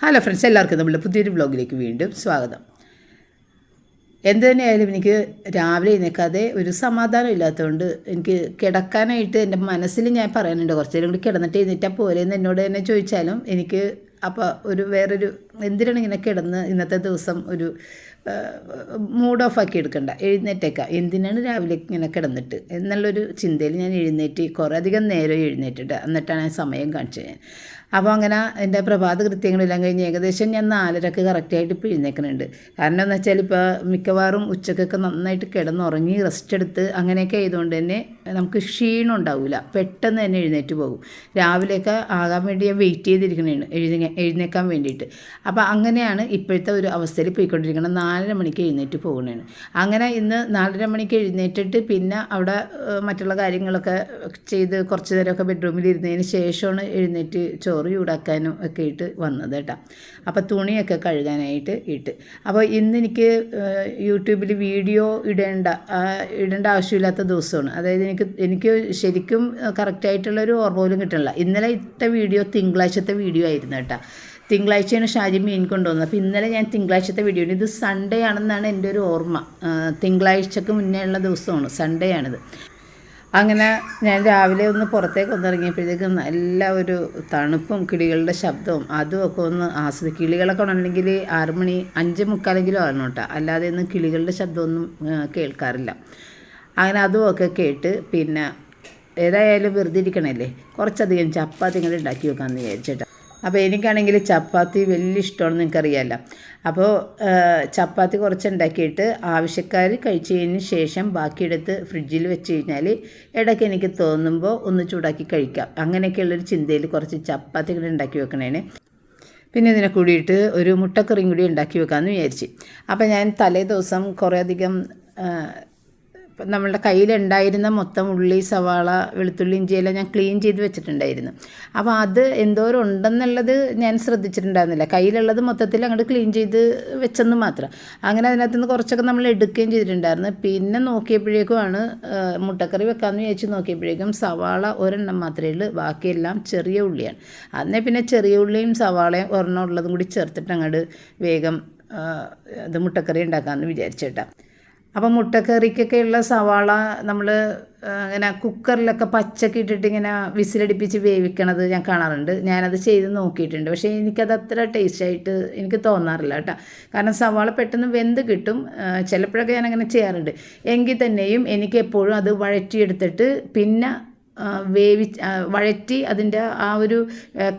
Hello friends എല്ലാവർക്കും നമ്മുടെ പുതിയൊരു വ്ലോഗിലേക്ക് വീണ്ടും സ്വാഗതം. എന്ത് തന്നെയായാലും എനിക്ക് രാവിലെ എഴുന്നേക്കാതെ ഒരു സമാധാനം ഇല്ലാത്തതുകൊണ്ട് എനിക്ക് കിടക്കാനായിട്ട് എന്റെ മനസ്സിൽ ഞാൻ പറയാനുണ്ട്. കുറച്ച് നേരം കൂടി കിടന്നിട്ട് എഴുന്നേറ്റാൽ പോരെന്ന് എന്നോട് തന്നെ ചോദിച്ചാലും എനിക്ക് അപ്പോൾ ഒരു വേറൊരു എന്തിനാണ് ഇങ്ങനെ കിടന്ന് ഇന്നത്തെ ദിവസം ഒരു മൂഡ് ഓഫ് ആക്കി എടുക്കണ്ട? എഴുന്നേറ്റേക്കാം. എന്തിനാണ് രാവിലെ ഇങ്ങനെ കിടന്നിട്ട്? എന്നുള്ളൊരു ചിന്തയിൽ ഞാൻ എഴുന്നേറ്റ് കുറേ അധികം നേരം എഴുന്നേറ്റിട്ട്. എന്നിട്ടാണ് സമയം കാണിച്ചത്. ഞാൻ അപ്പോൾ അങ്ങനെ എന്റെ പ്രഭാത കൃത്യങ്ങളെല്ലാം കഴിഞ്ഞ് ഏകദേശം ഞാൻ നാലരക്ക് കറക്റ്റായിട്ട് ഇപ്പോൾ എഴുന്നേക്കുന്നുണ്ട് കാരണം എന്ന് വെച്ചാൽ ഇപ്പോൾ മിക്കവാറും ഉച്ചക്കൊക്കെ നന്നായിട്ട് കിടന്നുറങ്ങി റെസ്റ്റ് എടുത്ത് അങ്ങനെയൊക്കെ ആയതുകൊണ്ട് തന്നെ നമുക്ക് ക്ഷീണം ഉണ്ടാവില്ല. പെട്ടെന്ന് തന്നെ എഴുന്നേറ്റ് പോകും. രാവിലെയൊക്കെ ആകാൻ വേണ്ടി ഞാൻ വെയിറ്റ് ചെയ്തിരിക്കുന്നതാണ് എഴുതി എഴുന്നേക്കാൻ വേണ്ടിയിട്ട്. അപ്പോൾ അങ്ങനെയാണ് ഇപ്പോഴത്തെ ഒരു അവസ്ഥയിൽ പോയിക്കൊണ്ടിരിക്കുന്നത് നാലര മണിക്ക് എഴുന്നേറ്റ് പോകുന്നതാണ് അങ്ങനെ ഇന്ന് നാലര മണിക്ക് എഴുന്നേറ്റിട്ട് പിന്നെ അവിടെ മറ്റുള്ള കാര്യങ്ങളൊക്കെ ചെയ്ത് കുറച്ച് നേരമൊക്കെ ബെഡ്റൂമിൽ ഇരുന്നതിന് ശേഷമാണ് എഴുന്നേറ്റ് ചോറ് ചൂടാക്കാനും ഒക്കെ ഇട്ട് വന്നത് കേട്ടോ. അപ്പോൾ തുണിയൊക്കെ കഴുകാനായിട്ട് ഇട്ട്. അപ്പോൾ ഇന്ന് എനിക്ക് യൂട്യൂബിൽ വീഡിയോ ഇടേണ്ട ഇടേണ്ട ആവശ്യമില്ലാത്ത ദിവസമാണ്. അതായത് എനിക്ക് എനിക്ക് ശരിക്കും കറക്റ്റായിട്ടുള്ളൊരു ഓർമ്മ പോലും കിട്ടണില്ല. ഇന്നലെ ഇട്ട വീഡിയോ തിങ്കളാഴ്ചത്തെ വീഡിയോ ആയിരുന്നു കേട്ടോ. തിങ്കളാഴ്ചയാണ് ഷാജി മീൻ കൊണ്ടുവന്നത്. അപ്പോൾ ഇന്നലെ ഞാൻ തിങ്കളാഴ്ചത്തെ വീഡിയോ ഇത് സൺഡേ ആണെന്നാണ് എന്റെ ഒരു ഓർമ്മ. തിങ്കളാഴ്ചക്ക് മുന്നേ ഉള്ള ദിവസമാണ്. സൺഡേ ആണിത്. അങ്ങനെ ഞാൻ രാവിലെ ഒന്ന് പുറത്തേക്ക് ഒന്നിറങ്ങിയപ്പോഴത്തേക്കും നല്ല ഒരു തണുപ്പും കിളികളുടെ ശബ്ദവും അതും ഒക്കെ ഒന്ന് ആസ്വദി കിളികളൊക്കെ ഉണ്ടെങ്കിൽ ആറ് മണി അഞ്ച് മുക്കാലെങ്കിലും ആണ് കേട്ടോ. അല്ലാതെ ഒന്നും കിളികളുടെ ശബ്ദമൊന്നും കേൾക്കാറില്ല. അങ്ങനെ അതും ഒക്കെ കേട്ട് പിന്നെ ഏതായാലും വെറുതെ ഇരിക്കണല്ലേ? കുറച്ചധികം ചപ്പാത്തി ഇങ്ങനെ ഉണ്ടാക്കി വെക്കാമെന്ന് വിചാരിച്ചിട്ടാ. അപ്പോൾ എനിക്കാണെങ്കിൽ ചപ്പാത്തി വലിയ ഇഷ്ടമാണെന്ന് നിങ്ങൾക്കറിയാമല്ലോ അപ്പോൾ ചപ്പാത്തി കുറച്ച് ഉണ്ടാക്കിയിട്ട് ആവശ്യക്കാർ കഴിച്ചതിന് ശേഷം ബാക്കിയെടുത്ത് ഫ്രിഡ്ജിൽ വെച്ച് കഴിഞ്ഞാൽ ഇടയ്ക്ക് എനിക്ക് തോന്നുമ്പോൾ ഒന്ന് ചൂടാക്കി കഴിക്കാം. അങ്ങനെയൊക്കെയുള്ളൊരു ചിന്തയിൽ കുറച്ച് ചപ്പാത്തികൾ ഉണ്ടാക്കി വെക്കണേന്. പിന്നെ ഇതിനെ കൂടിയിട്ട് ഒരു മുട്ടക്കറിയും കൂടി ഉണ്ടാക്കി വെക്കാമെന്ന് വിചാരിച്ച്. അപ്പോൾ ഞാൻ തലേ ദിവസം കുറേ ഇപ്പം നമ്മളുടെ കയ്യിലുണ്ടായിരുന്ന മൊത്തം ഉള്ളി സവാള വെളുത്തുള്ളി ഇഞ്ചിയെല്ലാം ഞാൻ ക്ലീൻ ചെയ്ത് വെച്ചിട്ടുണ്ടായിരുന്നു. അപ്പോൾ അത് എന്തോരം ഉണ്ടെന്നുള്ളത് ഞാൻ ശ്രദ്ധിച്ചിട്ടുണ്ടായിരുന്നില്ല. കയ്യിലുള്ളത് മൊത്തത്തിൽ അങ്ങോട്ട് ക്ലീൻ ചെയ്ത് വെച്ചെന്ന് മാത്രം. അങ്ങനെ അതിനകത്ത് നിന്ന് കുറച്ചൊക്കെ നമ്മൾ എടുക്കുകയും ചെയ്തിട്ടുണ്ടായിരുന്നു. പിന്നെ നോക്കിയപ്പോഴേക്കുമാണ് മുട്ടക്കറി വെക്കാമെന്ന് വിചാരിച്ച് നോക്കിയപ്പോഴേക്കും സവാള ഒരെണ്ണം മാത്രമേ ഉള്ളൂ. ബാക്കിയെല്ലാം ചെറിയ ഉള്ളിയാണ്. അന്നേ പിന്നെ ചെറിയ ഉള്ളിയും സവാളയും ഒരെണ്ണം ഉള്ളതും കൂടി ചേർത്തിട്ട് അങ്ങോട്ട് വേഗം അത് മുട്ടക്കറി ഉണ്ടാക്കാമെന്ന് വിചാരിച്ചേട്ടാ അപ്പം മുട്ടക്കറിക്കൊക്കെയുള്ള സവാള നമ്മൾ ഇങ്ങനെ കുക്കറിലൊക്കെ പച്ചക്ക് ഇട്ടിട്ട് ഇങ്ങനെ വിസിലടിപ്പിച്ച് വേവിക്കണത് ഞാൻ കാണാറുണ്ട്. ഞാനത് ചെയ്ത് നോക്കിയിട്ടുണ്ട്. പക്ഷേ എനിക്കത് അത്ര ടേസ്റ്റായിട്ട് എനിക്ക് തോന്നാറില്ല കേട്ടോ. കാരണം സവാള പെട്ടെന്ന് വെന്ത് കിട്ടും. ചിലപ്പോഴൊക്കെ ഞാനങ്ങനെ ചെയ്യാറുണ്ട്. എങ്കിൽ തന്നെയും എനിക്ക് എപ്പോഴും അത് വഴറ്റിയെടുത്തിട്ട് പിന്നെ ആ, വേവി വഴറ്റി അതിന്റെ ആ ഒരു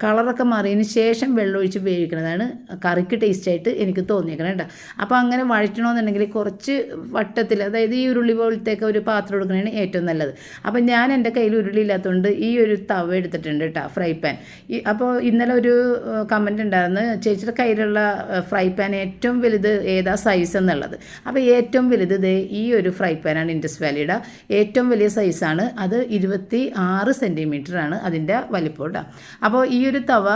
കളറൊക്കെ മാറിയതിന് ശേഷം വെള്ളമൊഴിച്ച് വേവിക്കുന്നതാണ് കറിക്ക് ടേസ്റ്റായിട്ട് എനിക്ക് തോന്നിയേക്കണം കേട്ടോ അപ്പോൾ അങ്ങനെ വഴറ്റണമെന്നുണ്ടെങ്കിൽ കുറച്ച് വട്ടത്തിൽ അതായത് ഈ ഉരുളി പോലത്തേക്ക് ഒരു പാത്രം എടുക്കണതാണ് ഏറ്റവും നല്ലത്. അപ്പോൾ ഞാൻ എന്റെ കയ്യിൽ ഉരുളി ഇല്ലാത്തതുകൊണ്ട് ഈ ഒരു തവ എടുത്തിട്ടുണ്ട് കേട്ടോ ഫ്രൈ പാൻ. ഈ അപ്പോൾ ഇന്നലെ ഒരു കമന്റ് ഉണ്ടായിരുന്നു ചേച്ചിയുടെ കയ്യിലുള്ള ഫ്രൈ പാൻ ഏറ്റവും വലുത് ഏതാ സൈസ് എന്നുള്ളത്? അപ്പോൾ ഏറ്റവും വലുത് ഈ ഒരു ഫ്രൈ പാനാണ് ഇൻഡസ് വാലിയുടെ ഏറ്റവും വലിയ സൈസാണ് അത് ഇരുപത്തി ആറ് സെന്റിമീറ്ററാണ് അതിന്റെ വലിപ്പം കേട്ടോ അപ്പോൾ ഈ ഒരു തവ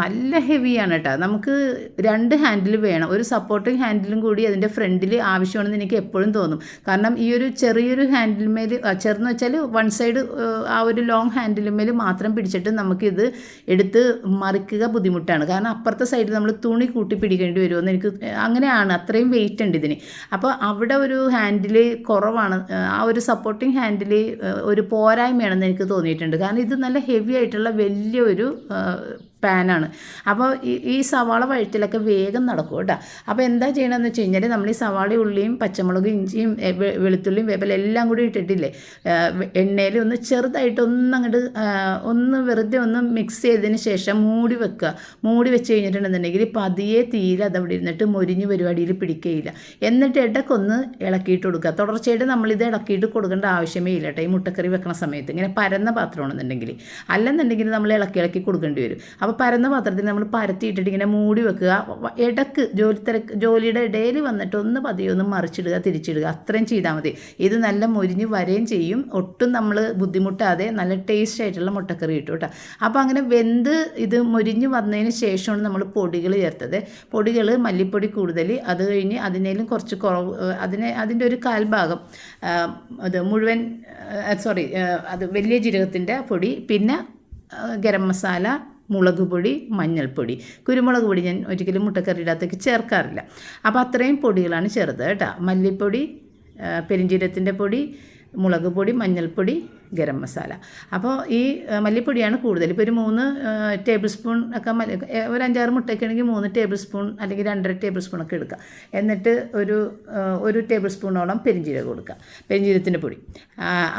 നല്ല ഹെവിയാണ് കേട്ടോ. നമുക്ക് രണ്ട് ഹാൻഡിൽ വേണം. ഒരു സപ്പോർട്ടിങ് ഹാൻഡിലും കൂടി അതിന്റെ ഫ്രണ്ടിൽ ആവശ്യമാണെന്ന് എനിക്ക് എപ്പോഴും തോന്നും. കാരണം ഈ ഒരു ചെറിയൊരു ഹാൻഡിൽമേൽ ചെറുന്ന് വെച്ചാൽ വൺ സൈഡ് ആ ഒരു ലോങ് ഹാൻഡിലുമേൽ മാത്രം പിടിച്ചിട്ട് നമുക്കിത് എടുത്ത് മറിക്കുക ബുദ്ധിമുട്ടാണ്. കാരണം അപ്പുറത്തെ സൈഡിൽ നമ്മൾ തുണി കൂട്ടി പിടിക്കേണ്ടി വരുമെന്ന് എനിക്ക് അങ്ങനെയാണ്. അത്രയും വെയിറ്റ് ഉണ്ട് ഇതിന്. അപ്പോൾ അവിടെ ഒരു ഹാൻഡിൽ കുറവാണ്. ആ ഒരു സപ്പോർട്ടിങ് ഹാൻഡിൽ ഒരു പോരായ്മയാണെന്ന് എനിക്ക് തോന്നിയിട്ടുണ്ട്. കാരണം ഇത് നല്ല ഹെവി ആയിട്ടുള്ള വലിയൊരു പാനാണ് അപ്പോൾ ഈ സവാള വഴറ്റിലൊക്കെ വേഗം നടക്കും കേട്ടോ. അപ്പോൾ എന്താ ചെയ്യണമെന്ന് വെച്ച് കഴിഞ്ഞാൽ നമ്മൾ ഈ സവാള ഉള്ളിയും പച്ചമുളകും ഇഞ്ചിയും വെളുത്തുള്ളിയും വേപ്പല എല്ലാം കൂടി ഇട്ടിട്ടില്ലേ? എണ്ണയിൽ ഒന്ന് ചെറുതായിട്ട് ഒന്ന് അങ്ങോട്ട് ഒന്ന് വെറുതെ ഒന്ന് മിക്സ് ചെയ്തതിന് ശേഷം മൂടി വെക്കുക. മൂടി വെച്ച് കഴിഞ്ഞിട്ടുണ്ടെന്നുണ്ടെങ്കിൽ പതിയെ തീരെ അതവിടെ ഇരുന്നിട്ട് മൊരിഞ്ഞ് പരിപാടിയിൽ പിടിക്കുകയില്ല. എന്നിട്ട് ഇടയ്ക്കൊന്ന് ഇളക്കിയിട്ട് കൊടുക്കുക. തുടർച്ചയായിട്ട് നമ്മളിത് ഇളക്കിയിട്ട് കൊടുക്കേണ്ട ആവശ്യമേ ഇല്ല കേട്ടോ. ഈ മുട്ടക്കറി വെക്കണ സമയത്ത്. ഇങ്ങനെ പരന്ന പാത്രമാണെന്നുണ്ടെങ്കിൽ. അല്ലെന്നുണ്ടെങ്കിൽ നമ്മൾ ഇളക്കി ഇളക്കി കൊടുക്കേണ്ടി വരും. അപ്പോൾ പരന്ന പാത്രത്തിൽ നമ്മൾ പരത്തിയിട്ടിട്ട് ഇങ്ങനെ മൂടി വെക്കുക. ഇടയ്ക്ക് ജോലി തിരക്ക് ജോലിയുടെ ഇടയിൽ വന്നിട്ട് ഒന്ന് പതിയെ ഒന്ന് മറിച്ചിടുക തിരിച്ചിടുക. അത്രയും ചെയ്താൽ മതി. ഇത് നല്ല മുരിഞ്ഞ് വരെയും ചെയ്യും. ഒട്ടും നമ്മൾ ബുദ്ധിമുട്ടാതെ നല്ല ടേസ്റ്റ് ആയിട്ടുള്ള മുട്ടക്കറി കിട്ടും കേട്ടോ. അപ്പോൾ അങ്ങനെ വെന്ത് ഇത് മുരിഞ്ഞ് വന്നതിന് ശേഷമാണ് നമ്മൾ പൊടികൾ ചേർത്തത്. പൊടികൾ മല്ലിപ്പൊടി കൂടുതൽ. അത് കഴിഞ്ഞ് അതിനേലും കുറച്ച് കുറവ് അതിനെ അതിന്റെ ഒരു കാൽഭാഗം അത് മുഴുവൻ സോറി അത് വലിയ ജീരകത്തിന്റെ പൊടി പിന്നെ ഗരം മസാല മുളക് പൊടി മഞ്ഞൾപ്പൊടി. കുരുമുളക് പൊടി ഞാൻ ഒരിക്കലും മുട്ടക്കറിയുടെ അകത്തേക്ക് ചേർക്കാറില്ല. അപ്പോൾ അത്രയും പൊടികളാണ് ചേർത്തത് കേട്ടോ. മല്ലിപ്പൊടി പെരിഞ്ചീരത്തിന്റെ പൊടി മുളക് പൊടി മഞ്ഞൾപ്പൊടി ഗരം മസാല. അപ്പോൾ ഈ മല്ലിപ്പൊടിയാണ് കൂടുതൽ. ഇപ്പോൾ ഒരു മൂന്ന് ടേബിൾ സ്പൂൺ ഒക്കെ മല്ലി ഒരു അഞ്ചാറ് മുട്ടയൊക്കെ ആണെങ്കിൽ മൂന്ന് ടേബിൾ സ്പൂൺ അല്ലെങ്കിൽ രണ്ടര ടേബിൾ സ്പൂൺ ഒക്കെ എടുക്കുക. എന്നിട്ട് ഒരു ഒരു ടേബിൾ സ്പൂണോളം പെരിഞ്ജീരകം കൊടുക്കുക. പെരിഞ്ചീരത്തിന്റെ പൊടി.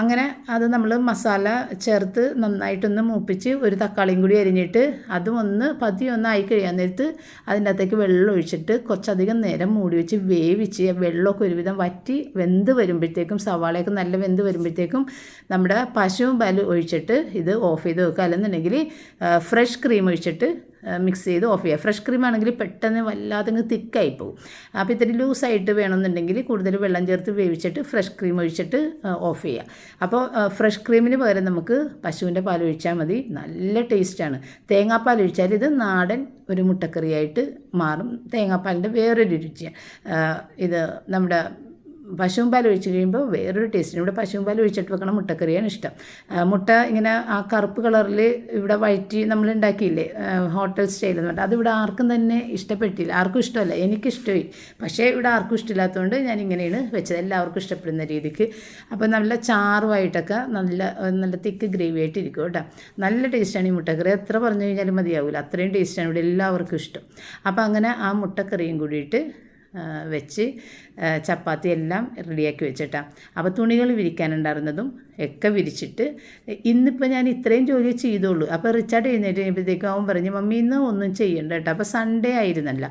അങ്ങനെ അത് നമ്മൾ മസാല ചേർത്ത് നന്നായിട്ടൊന്ന് മൂപ്പിച്ച് ഒരു തക്കാളിയും കൂടി അരിഞ്ഞിട്ട് അതും ഒന്ന് പതി ഒന്നായി കഴിയാൻ നേരത്ത് അതിന്റെ അകത്തേക്ക് വെള്ളം ഒഴിച്ചിട്ട് കുറച്ചധികം നേരം മൂടി വെച്ച് വേവിച്ച് വെള്ളമൊക്കെ ഒരുവിധം വറ്റി വെന്ത് വരുമ്പോഴത്തേക്കും സവാളയൊക്കെ നല്ല വെന്ത് വരുമ്പോഴത്തേക്കും നമ്മുടെ പശുവും പാൽ ഒഴിച്ചിട്ട് ഇത് ഓഫ് ചെയ്ത് വെക്കുക. അല്ലെന്നുണ്ടെങ്കിൽ ഫ്രഷ് ക്രീം ഒഴിച്ചിട്ട് മിക്സ് ചെയ്ത് ഓഫ് ചെയ്യുക. ഫ്രഷ് ക്രീം ആണെങ്കിൽ പെട്ടെന്ന് വല്ലാതെ തിക്കായി പോകും അപ്പോൾ ഇത്തിരി ലൂസായിട്ട് വേണമെന്നുണ്ടെങ്കിൽ കൂടുതൽ വെള്ളം ചേർത്ത് വേവിച്ചിട്ട് ഫ്രഷ് ക്രീം ഒഴിച്ചിട്ട് ഓഫ് ചെയ്യുക. അപ്പോൾ ഫ്രഷ് ക്രീമിന് പകരം നമുക്ക് പശുവിന്റെ പാൽ ഒഴിച്ചാൽ മതി. നല്ല ടേസ്റ്റാണ് തേങ്ങാപ്പാൽ ഒഴിച്ചാൽ ഇത് നാടൻ ഒരു മുട്ടക്കറിയായിട്ട് മാറും. തേങ്ങാപ്പാലിന്റെ വേറൊരു രുചിയാണ്. ഇത് നമ്മുടെ പശുവും പാൽ ഒഴിച്ച് കഴിയുമ്പോൾ വേറൊരു ടേസ്റ്റിന് ഇവിടെ പശുവും പാൽ ഒഴിച്ചിട്ട് വെക്കണ മുട്ടക്കറിയാണ് ഇഷ്ടം. മുട്ട ഇങ്ങനെ ആ കറുപ്പ് കളറിൽ ഇവിടെ വഴറ്റി നമ്മൾ ഉണ്ടാക്കിയില്ലേ? ഹോട്ടൽ സ്റ്റൈൽ എന്ന് പറഞ്ഞാൽ അതിവിടെ ആർക്കും തന്നെ ഇഷ്ടപ്പെട്ടില്ല. ആർക്കും ഇഷ്ടമല്ല. എനിക്കിഷ്ടമായി. പക്ഷേ ഇവിടെ ആർക്കും ഇഷ്ടമില്ലാത്തതുകൊണ്ട് ഞാൻ ഇങ്ങനെയാണ് വെച്ചത്. എല്ലാവർക്കും ഇഷ്ടപ്പെടുന്ന രീതിക്ക്. അപ്പോൾ നല്ല ചാറുമായിട്ടൊക്കെ നല്ല നല്ല തിക്ക് ഗ്രേവി ആയിട്ട് ഇരിക്കും കേട്ടോ. നല്ല ടേസ്റ്റാണ് ഈ മുട്ടക്കറി. എത്ര പറഞ്ഞു കഴിഞ്ഞാലും മതിയാവില്ല അത്രയും ടേസ്റ്റാണ് ഇവിടെ എല്ലാവർക്കും ഇഷ്ടം. അപ്പോൾ അങ്ങനെ ആ മുട്ടക്കറിയും കൂടിയിട്ട് വെച്ച് ചപ്പാത്തി എല്ലാം റെഡിയാക്കി വെച്ചിട്ടാണ് അപ്പോൾ തുണികൾ വിരിക്കാനുണ്ടായിരുന്നതും ഒക്കെ വിരിച്ചിട്ട് ഇന്നിപ്പോൾ ഞാൻ ഇത്രയും ജോലി ചെയ്തോളൂ അപ്പോൾ റിച്ചാർഡ് എഴുന്നേറ്റ് കഴിയുമ്പോഴത്തേക്കും അവൻ പറഞ്ഞു മമ്മി ഇന്ന് ഒന്നും ചെയ്യണ്ട കേട്ടോ. അപ്പോൾ സൺഡേ ആയിരുന്നല്ല.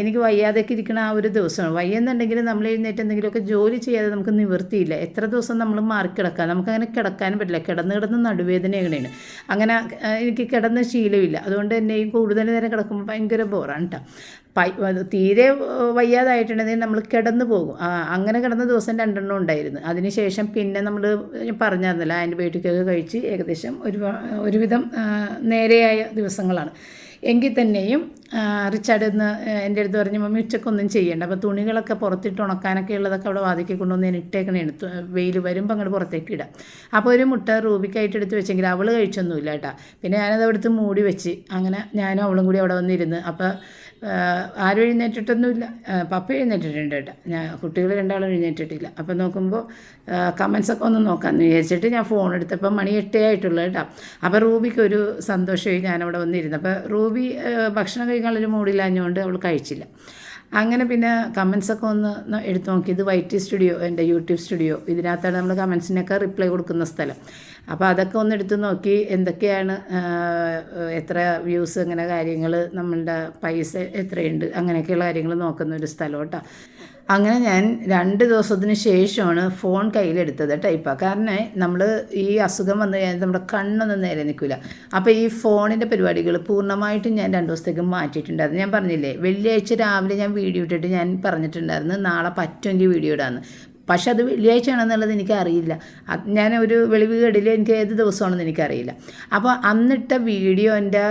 എനിക്ക് വയ്യാതൊക്കെ ഇരിക്കണ ആ ഒരു ദിവസമാണ്. വയ്യെന്നുണ്ടെങ്കിൽ നമ്മൾ എഴുന്നേറ്റ് എന്തെങ്കിലുമൊക്കെ ജോലി ചെയ്യാതെ നമുക്ക് നിവൃത്തിയില്ല. എത്ര ദിവസം നമ്മൾ മാറിക്കിടക്കാം നമുക്കങ്ങനെ കിടക്കാനും പറ്റില്ല. കിടന്ന് കിടന്ന് നടുവേദനയാണ് അങ്ങനെ എനിക്ക് കിടന്ന് ശീലമില്ല. അതുകൊണ്ട് തന്നെയും കൂടുതൽ നേരം കിടക്കുമ്പോൾ ഭയങ്കര ബോറാണ് കേട്ടോ തീരെ വയ്യാതായിട്ടുണ്ടെങ്കിൽ നമ്മൾ കിടന്നു പോകും. അങ്ങനെ കിടന്ന ദിവസം രണ്ടെണ്ണം ഉണ്ടായിരുന്നു. അതിനുശേഷം പിന്നെ നമ്മൾ പറഞ്ഞായിരുന്നല്ലോ ആന്റിബയോട്ടിക്കൊക്കെ കഴിച്ച് ഏകദേശം ഒരു ഒരുവിധം നേരെയായ ദിവസങ്ങളാണ്. എങ്കിൽ തന്നെയും റിച്ചാർഡ് ഇന്ന് എന്റെ അടുത്ത് പറഞ്ഞു മമ്മി ഉച്ചക്കൊന്നും ചെയ്യേണ്ട. അപ്പോൾ തുണികളൊക്കെ പുറത്തിട്ട് ഉണക്കാനൊക്കെ ഉള്ളതൊക്കെ അവിടെ വാതിക്കി കൊണ്ടുവന്ന് ഞാൻ ഇട്ടേക്കണേണ് തു- വെയിൽ വരുമ്പോൾ അങ്ങോട്ട് പുറത്തേക്ക് ഇടാം. അപ്പോൾ ഒരു മുട്ട റൂബിക്കായിട്ട് എടുത്ത് വെച്ചെങ്കിൽ അവൾ കഴിച്ചൊന്നുമില്ല കേട്ടോ. പിന്നെ ഞാനത് അവിടുത്തെ മൂടി വെച്ച് അങ്ങനെ ഞാനും അവളും കൂടി അവിടെ വന്നിരുന്ന്. അപ്പോൾ ആരും എഴുന്നേറ്റിട്ടൊന്നുമില്ല. പപ്പ എഴുന്നേറ്റിട്ടുണ്ട് കേട്ടോ. ഞാൻ കുട്ടികൾ രണ്ടാളും എഴുന്നേറ്റിട്ടില്ല. അപ്പം നോക്കുമ്പോൾ കമൻസൊക്കെ ഒന്ന് നോക്കാമെന്ന് വിചാരിച്ചിട്ട് ഞാൻ ഫോൺ എടുത്തപ്പോൾ മണി എട്ടേ ആയിട്ടുള്ളൂ കേട്ടോ. അപ്പോൾ റൂബിക്ക് ഒരു സന്തോഷമായി ഞാനവിടെ വന്നിരുന്നു. അപ്പോൾ റൂബി ഭക്ഷണം കഴിക്കാനുള്ളൊരു മൂഡില്ലാഞ്ഞുകൊണ്ട് അവൾ കഴിച്ചില്ല. അങ്ങനെ പിന്നെ കമൻസൊക്കെ ഒന്ന് എടുത്തു നോക്കി. ഇത് വൈറ്റി സ്റ്റുഡിയോ എന്റെ യൂട്യൂബ് സ്റ്റുഡിയോ ഇതിനകത്താണ് നമ്മൾ കമൻസിനൊക്കെ റിപ്ലൈ കൊടുക്കുന്ന സ്ഥലം. അപ്പോൾ അതൊക്കെ ഒന്ന് എടുത്തു നോക്കി എന്തൊക്കെയാണ് എത്ര വ്യൂസ് അങ്ങനെ കാര്യങ്ങൾ നമ്മളുടെ പൈസ എത്രയുണ്ട് അങ്ങനെയൊക്കെയുള്ള കാര്യങ്ങൾ നോക്കുന്ന ഒരു സ്ഥലം കേട്ടോ. അങ്ങനെ ഞാൻ രണ്ട് ദിവസത്തിന് ശേഷമാണ് ഫോൺ കയ്യിലെടുത്തത് ടൈപ്പാണ് കാരണം നമ്മൾ ഈ അസുഖം വന്നു കഴിഞ്ഞാൽ നമ്മുടെ കണ്ണൊന്നും നേരെ നിൽക്കില്ല അപ്പോൾ ഈ ഫോണിന്റെ പരിപാടികൾ പൂർണമായിട്ടും ഞാൻ രണ്ട് ദിവസത്തേക്ക് മാറ്റിയിട്ടുണ്ടായിരുന്നു. ഞാൻ പറഞ്ഞില്ലേ വെള്ളിയാഴ്ച രാവിലെ ഞാൻ വീഡിയോ ഇട്ടിട്ട് ഞാൻ പറഞ്ഞിട്ടുണ്ടായിരുന്നു നാളെ പറ്റുമെങ്കിൽ വീഡിയോ ഇടാമെന്ന് പക്ഷെ അത് വെള്ളിയാഴ്ച ആണെന്നുള്ളത് എനിക്കറിയില്ല. ഞാൻ ഒരു വെളിവ് കേടിൽ എനിക്ക് ഏത് ദിവസമാണെന്ന് എനിക്കറിയില്ല. അപ്പോൾ അന്നിട്ട വീഡിയോന്റെ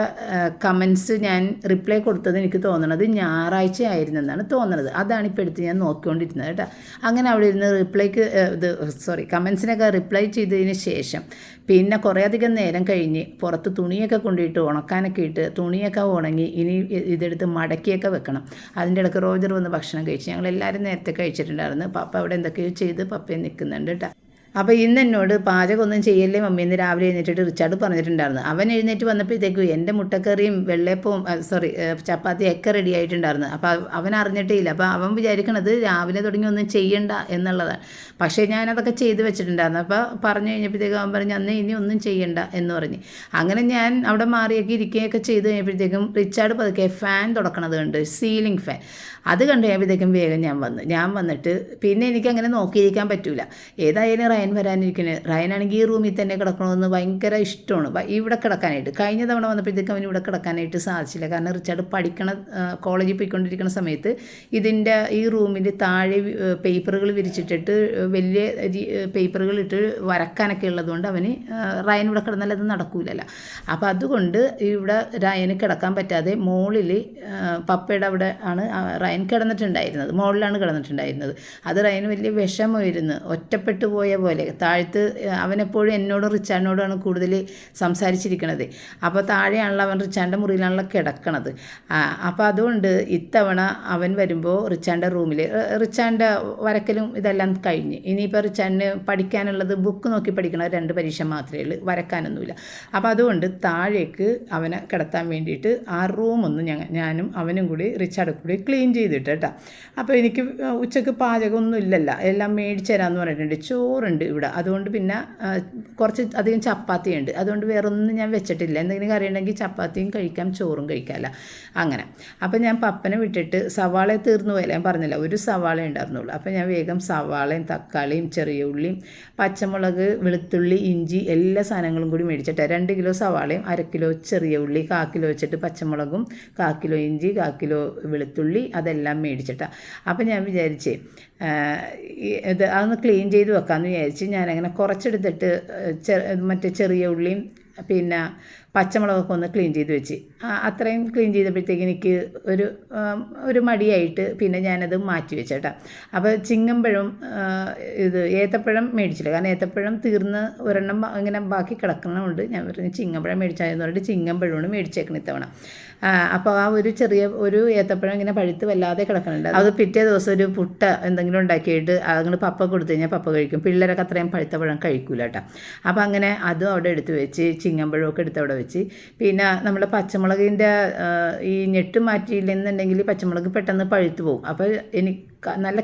കമൻസ് ഞാൻ റിപ്ലൈ കൊടുത്തത് എനിക്ക് തോന്നണത് ഞായറാഴ്ച ആയിരുന്നു എന്നാണ് തോന്നണത്. അതാണ് ഇപ്പോൾ എടുത്ത് ഞാൻ നോക്കിക്കൊണ്ടിരുന്നത് കേട്ടോ. അങ്ങനെ അവിടെ ഇരുന്ന് റിപ്ലൈക്ക് ഇത് സോറി കമൻസിനൊക്കെ റിപ്ലൈ ചെയ്തതിന് ശേഷം പിന്നെ കുറേ അധികം നേരം കഴിഞ്ഞ് പുറത്ത് തുണിയൊക്കെ കൊണ്ടിട്ട് ഉണക്കാനൊക്കെ ഇട്ട് തുണിയൊക്കെ ഉണങ്ങി ഇനി ഇതെടുത്ത് മടക്കിയൊക്കെ വെക്കണം. അതിന്റെ ഇടയ്ക്ക് റോജർ വന്ന് ഭക്ഷണം കഴിച്ച് ഞങ്ങൾ എല്ലാവരും നേരത്തെ കഴിച്ചിട്ടുണ്ടായിരുന്നു. പപ്പ അവിടെ എന്തൊക്കെയോ ചെയ്ത് പപ്പയും നിൽക്കുന്നുണ്ട് കേട്ടോ അപ്പോൾ ഇന്ന് എന്നോട് പാചകമൊന്നും ചെയ്യല്ലേ മമ്മി ഇന്ന് രാവിലെ എഴുന്നേറ്റിട്ട് റിച്ചാർഡ് പറഞ്ഞിട്ടുണ്ടായിരുന്നു. അവൻ എഴുന്നേറ്റ് വന്നപ്പോഴത്തേക്കും എന്റെ മുട്ടക്കറിയും വെള്ളയപ്പവും സോറി ചപ്പാത്തി ഒക്കെ റെഡി ആയിട്ടുണ്ടായിരുന്നു. അപ്പോൾ അവൻ അറിഞ്ഞിട്ടേ ഇല്ല. അപ്പോൾ അവൻ വിചാരിക്കണത് രാവിലെ തുടങ്ങി ഒന്നും ചെയ്യണ്ട എന്നുള്ളതാണ്. പക്ഷേ ഞാൻ അതൊക്കെ ചെയ്ത് വെച്ചിട്ടുണ്ടായിരുന്നു. അപ്പോൾ പറഞ്ഞു കഴിഞ്ഞപ്പോഴത്തേക്കും അവൻ പറഞ്ഞു അന്ന് ഇനി ഒന്നും ചെയ്യണ്ട എന്ന് പറഞ്ഞ്. അങ്ങനെ ഞാൻ അവിടെ മാറിയൊക്കെ ഇരിക്കുകയൊക്കെ ചെയ്ത് കഴിഞ്ഞപ്പോഴത്തേക്കും റിച്ചാർഡ് പതുക്കെ ഫാൻ തുടക്കണത് കണ്ട് സീലിംഗ് ഫാൻ അത് കണ്ടു കഴിയുമ്പോഴത്തേക്കും വേഗം ഞാൻ വന്നു ഞാൻ വന്നിട്ട് പിന്നെ എനിക്ക് അങ്ങനെ നോക്കിയിരിക്കാൻ പറ്റൂല. ഏതായാലും റയൻ വരാനിരിക്കുന്നത് റയനാണെങ്കിൽ ഈ റൂമിൽ തന്നെ കിടക്കണമെന്ന് ഭയങ്കര ഇഷ്ടമാണ്. ഇവിടെ കിടക്കാനായിട്ട്. കഴിഞ്ഞ തവണ വന്നപ്പോഴത്തേക്കും അവന് ഇവിടെ കിടക്കാനായിട്ട് സാധിച്ചില്ല. കാരണം റിച്ചാർഡ് പഠിക്കണ കോളേജിൽ പോയിക്കൊണ്ടിരിക്കുന്ന സമയത്ത് ഇതിന്റെ ഈ റൂമിന്റെ താഴെ പേപ്പറുകൾ വിരിച്ചിട്ടിട്ട് വലിയ പേപ്പറുകൾ ഇട്ട് വരക്കാനൊക്കെ ഉള്ളതുകൊണ്ട് അവന് റയൻ ഇവിടെ കിടന്നാൽ അത് നടക്കൂലല്ലോ. അപ്പോൾ അതുകൊണ്ട് ഇവിടെ റയന് കിടക്കാൻ പറ്റാതെ മോളിൽ പപ്പയുടെ അവിടെ ആണ് റയൻ കിടന്നിട്ടുണ്ടായിരുന്നത്. മോളിലാണ് കിടന്നിട്ടുണ്ടായിരുന്നത്. അത് റയന് വലിയ വിഷമമായിരുന്നു. ഒറ്റപ്പെട്ടു പോയ പോലെ പോലെ. താഴത്ത് അവനെപ്പോഴും എന്നോടും റിച്ചാണ്ടിനോടുമാണ് കൂടുതൽ സംസാരിച്ചിരിക്കണത്. അപ്പോൾ താഴെയാണല്ലോ അവൻ റിച്ചാന്റെ മുറിയിലാണല്ലോ കിടക്കണത്. അപ്പോൾ അതുകൊണ്ട് ഇത്തവണ അവൻ വരുമ്പോൾ റിച്ചാന്റെ റൂമിൽ റിച്ചാന്റെ വരക്കലും ഇതെല്ലാം കഴിഞ്ഞ്. ഇനിയിപ്പോൾ റിച്ചാന്റെ പഠിക്കാനുള്ളത് ബുക്ക് നോക്കി പഠിക്കണ രണ്ട് പരീക്ഷ മാത്രമേ ഉള്ളൂ വരക്കാനൊന്നുമില്ല അപ്പോൾ അതുകൊണ്ട് താഴേക്ക് അവനെ കിടത്താൻ വേണ്ടിയിട്ട് ആ റൂമൊന്ന് ഞങ്ങൾ ഞാനും അവനും കൂടി റിച്ചാർഡ് കൂടി ക്ലീൻ ചെയ്തിട്ട് കേട്ടോ. അപ്പോൾ എനിക്ക് ഉച്ചയ്ക്ക് പാചകമൊന്നും ഇല്ലല്ലോ. എല്ലാം മേടിച്ചു തരാമെന്ന് പറഞ്ഞിട്ടുണ്ട്. ചോറുണ്ട് ഇവിടെ. അതുകൊണ്ട് പിന്നെ കുറച്ച് അധികം ചപ്പാത്തി ഉണ്ട് അതുകൊണ്ട് വേറെ ഒന്നും ഞാൻ വെച്ചിട്ടില്ല. എന്തെങ്കിലും കറി ഉണ്ടെങ്കിൽ ചപ്പാത്തിയും കഴിക്കാം ചോറും കഴിക്കാമല്ല അങ്ങനെ. അപ്പം ഞാൻ പപ്പനെ വിട്ടിട്ട് സവാളയെ തീർന്നു പോയാലും ഞാൻ പറഞ്ഞില്ല ഒരു സവാള ഉണ്ടായിരുന്നുള്ളൂ. അപ്പം ഞാൻ വേഗം സവാളയും തക്കാളിയും ചെറിയ ഉള്ളിയും പച്ചമുളക് വെളുത്തുള്ളി ഇഞ്ചി എല്ലാ സാധനങ്ങളും കൂടി മേടിച്ചിട്ട് രണ്ട് കിലോ സവാളയും അര കിലോ ചെറിയ ഉള്ളി കാ കിലോ വെച്ചിട്ട് പച്ചമുളകും കാ കിലോ ഇഞ്ചി കാ കിലോ വെളുത്തുള്ളി അതെല്ലാം മേടിച്ചിട്ടാണ് അപ്പം ഞാൻ വിചാരിച്ചേ ഇത് അതൊന്ന് ക്ലീൻ ചെയ്ത് വെക്കാമെന്ന് വിചാരിച്ച് ഞാനങ്ങനെ കുറച്ചെടുത്തിട്ട് മറ്റേ ചെറിയ ഉള്ളിയും പിന്നെ പച്ചമുളകൊക്കെ ഒന്ന് ക്ലീൻ ചെയ്ത് വെച്ച്. അത്രയും ക്ലീൻ ചെയ്തപ്പോഴത്തേക്ക് എനിക്ക് ഒരു ഒരു മടിയായിട്ട് പിന്നെ ഞാനത് മാറ്റി വെച്ചേട്ടാ. അപ്പോൾ ചിങ്ങമ്പഴം ഇത് ഏത്തപ്പഴം മേടിച്ചില്ല. കാരണം ഏത്തപ്പഴം തീർന്ന് ഒരെണ്ണം ഇങ്ങനെ ബാക്കി കിടക്കണമുണ്ട്. ഞാൻ പറഞ്ഞു ചിങ്ങമ്പഴം മേടിച്ചായെന്ന് പറഞ്ഞിട്ട് ചിങ്ങമ്പഴമാണ് മേടിച്ചേക്കണ ഇത്തവണ. അപ്പോൾ ആ ഒരു ചെറിയ ഒരു ഏത്തപ്പഴം ഇങ്ങനെ പഴുത്ത് വല്ലാതെ കിടക്കണുണ്ട്. അത് പിറ്റേ ദിവസം ഒരു പുട്ട എന്തെങ്കിലും ഉണ്ടാക്കിയിട്ട് അങ്ങോട്ട് പപ്പ കൊടുത്തു കഴിഞ്ഞാൽ പപ്പ കഴിക്കും. പിള്ളേരൊക്കെ അത്രയും പഴുത്ത പഴം കഴിക്കൂല അപ്പോൾ അങ്ങനെ അതും അവിടെ എടുത്ത് വെച്ച് ചിങ്ങമ്പഴമൊക്കെ എടുത്ത് അവിടെ വെച്ച്. പിന്നെ നമ്മൾ പച്ചമുളകിന്റെ ഈ ഞെട്ട് മാറ്റിയില്ലെന്നുണ്ടെങ്കിൽ പച്ചമുളക് പെട്ടെന്ന് പഴുത്ത് പോകും. അപ്പോൾ എനിക്ക് നല്ല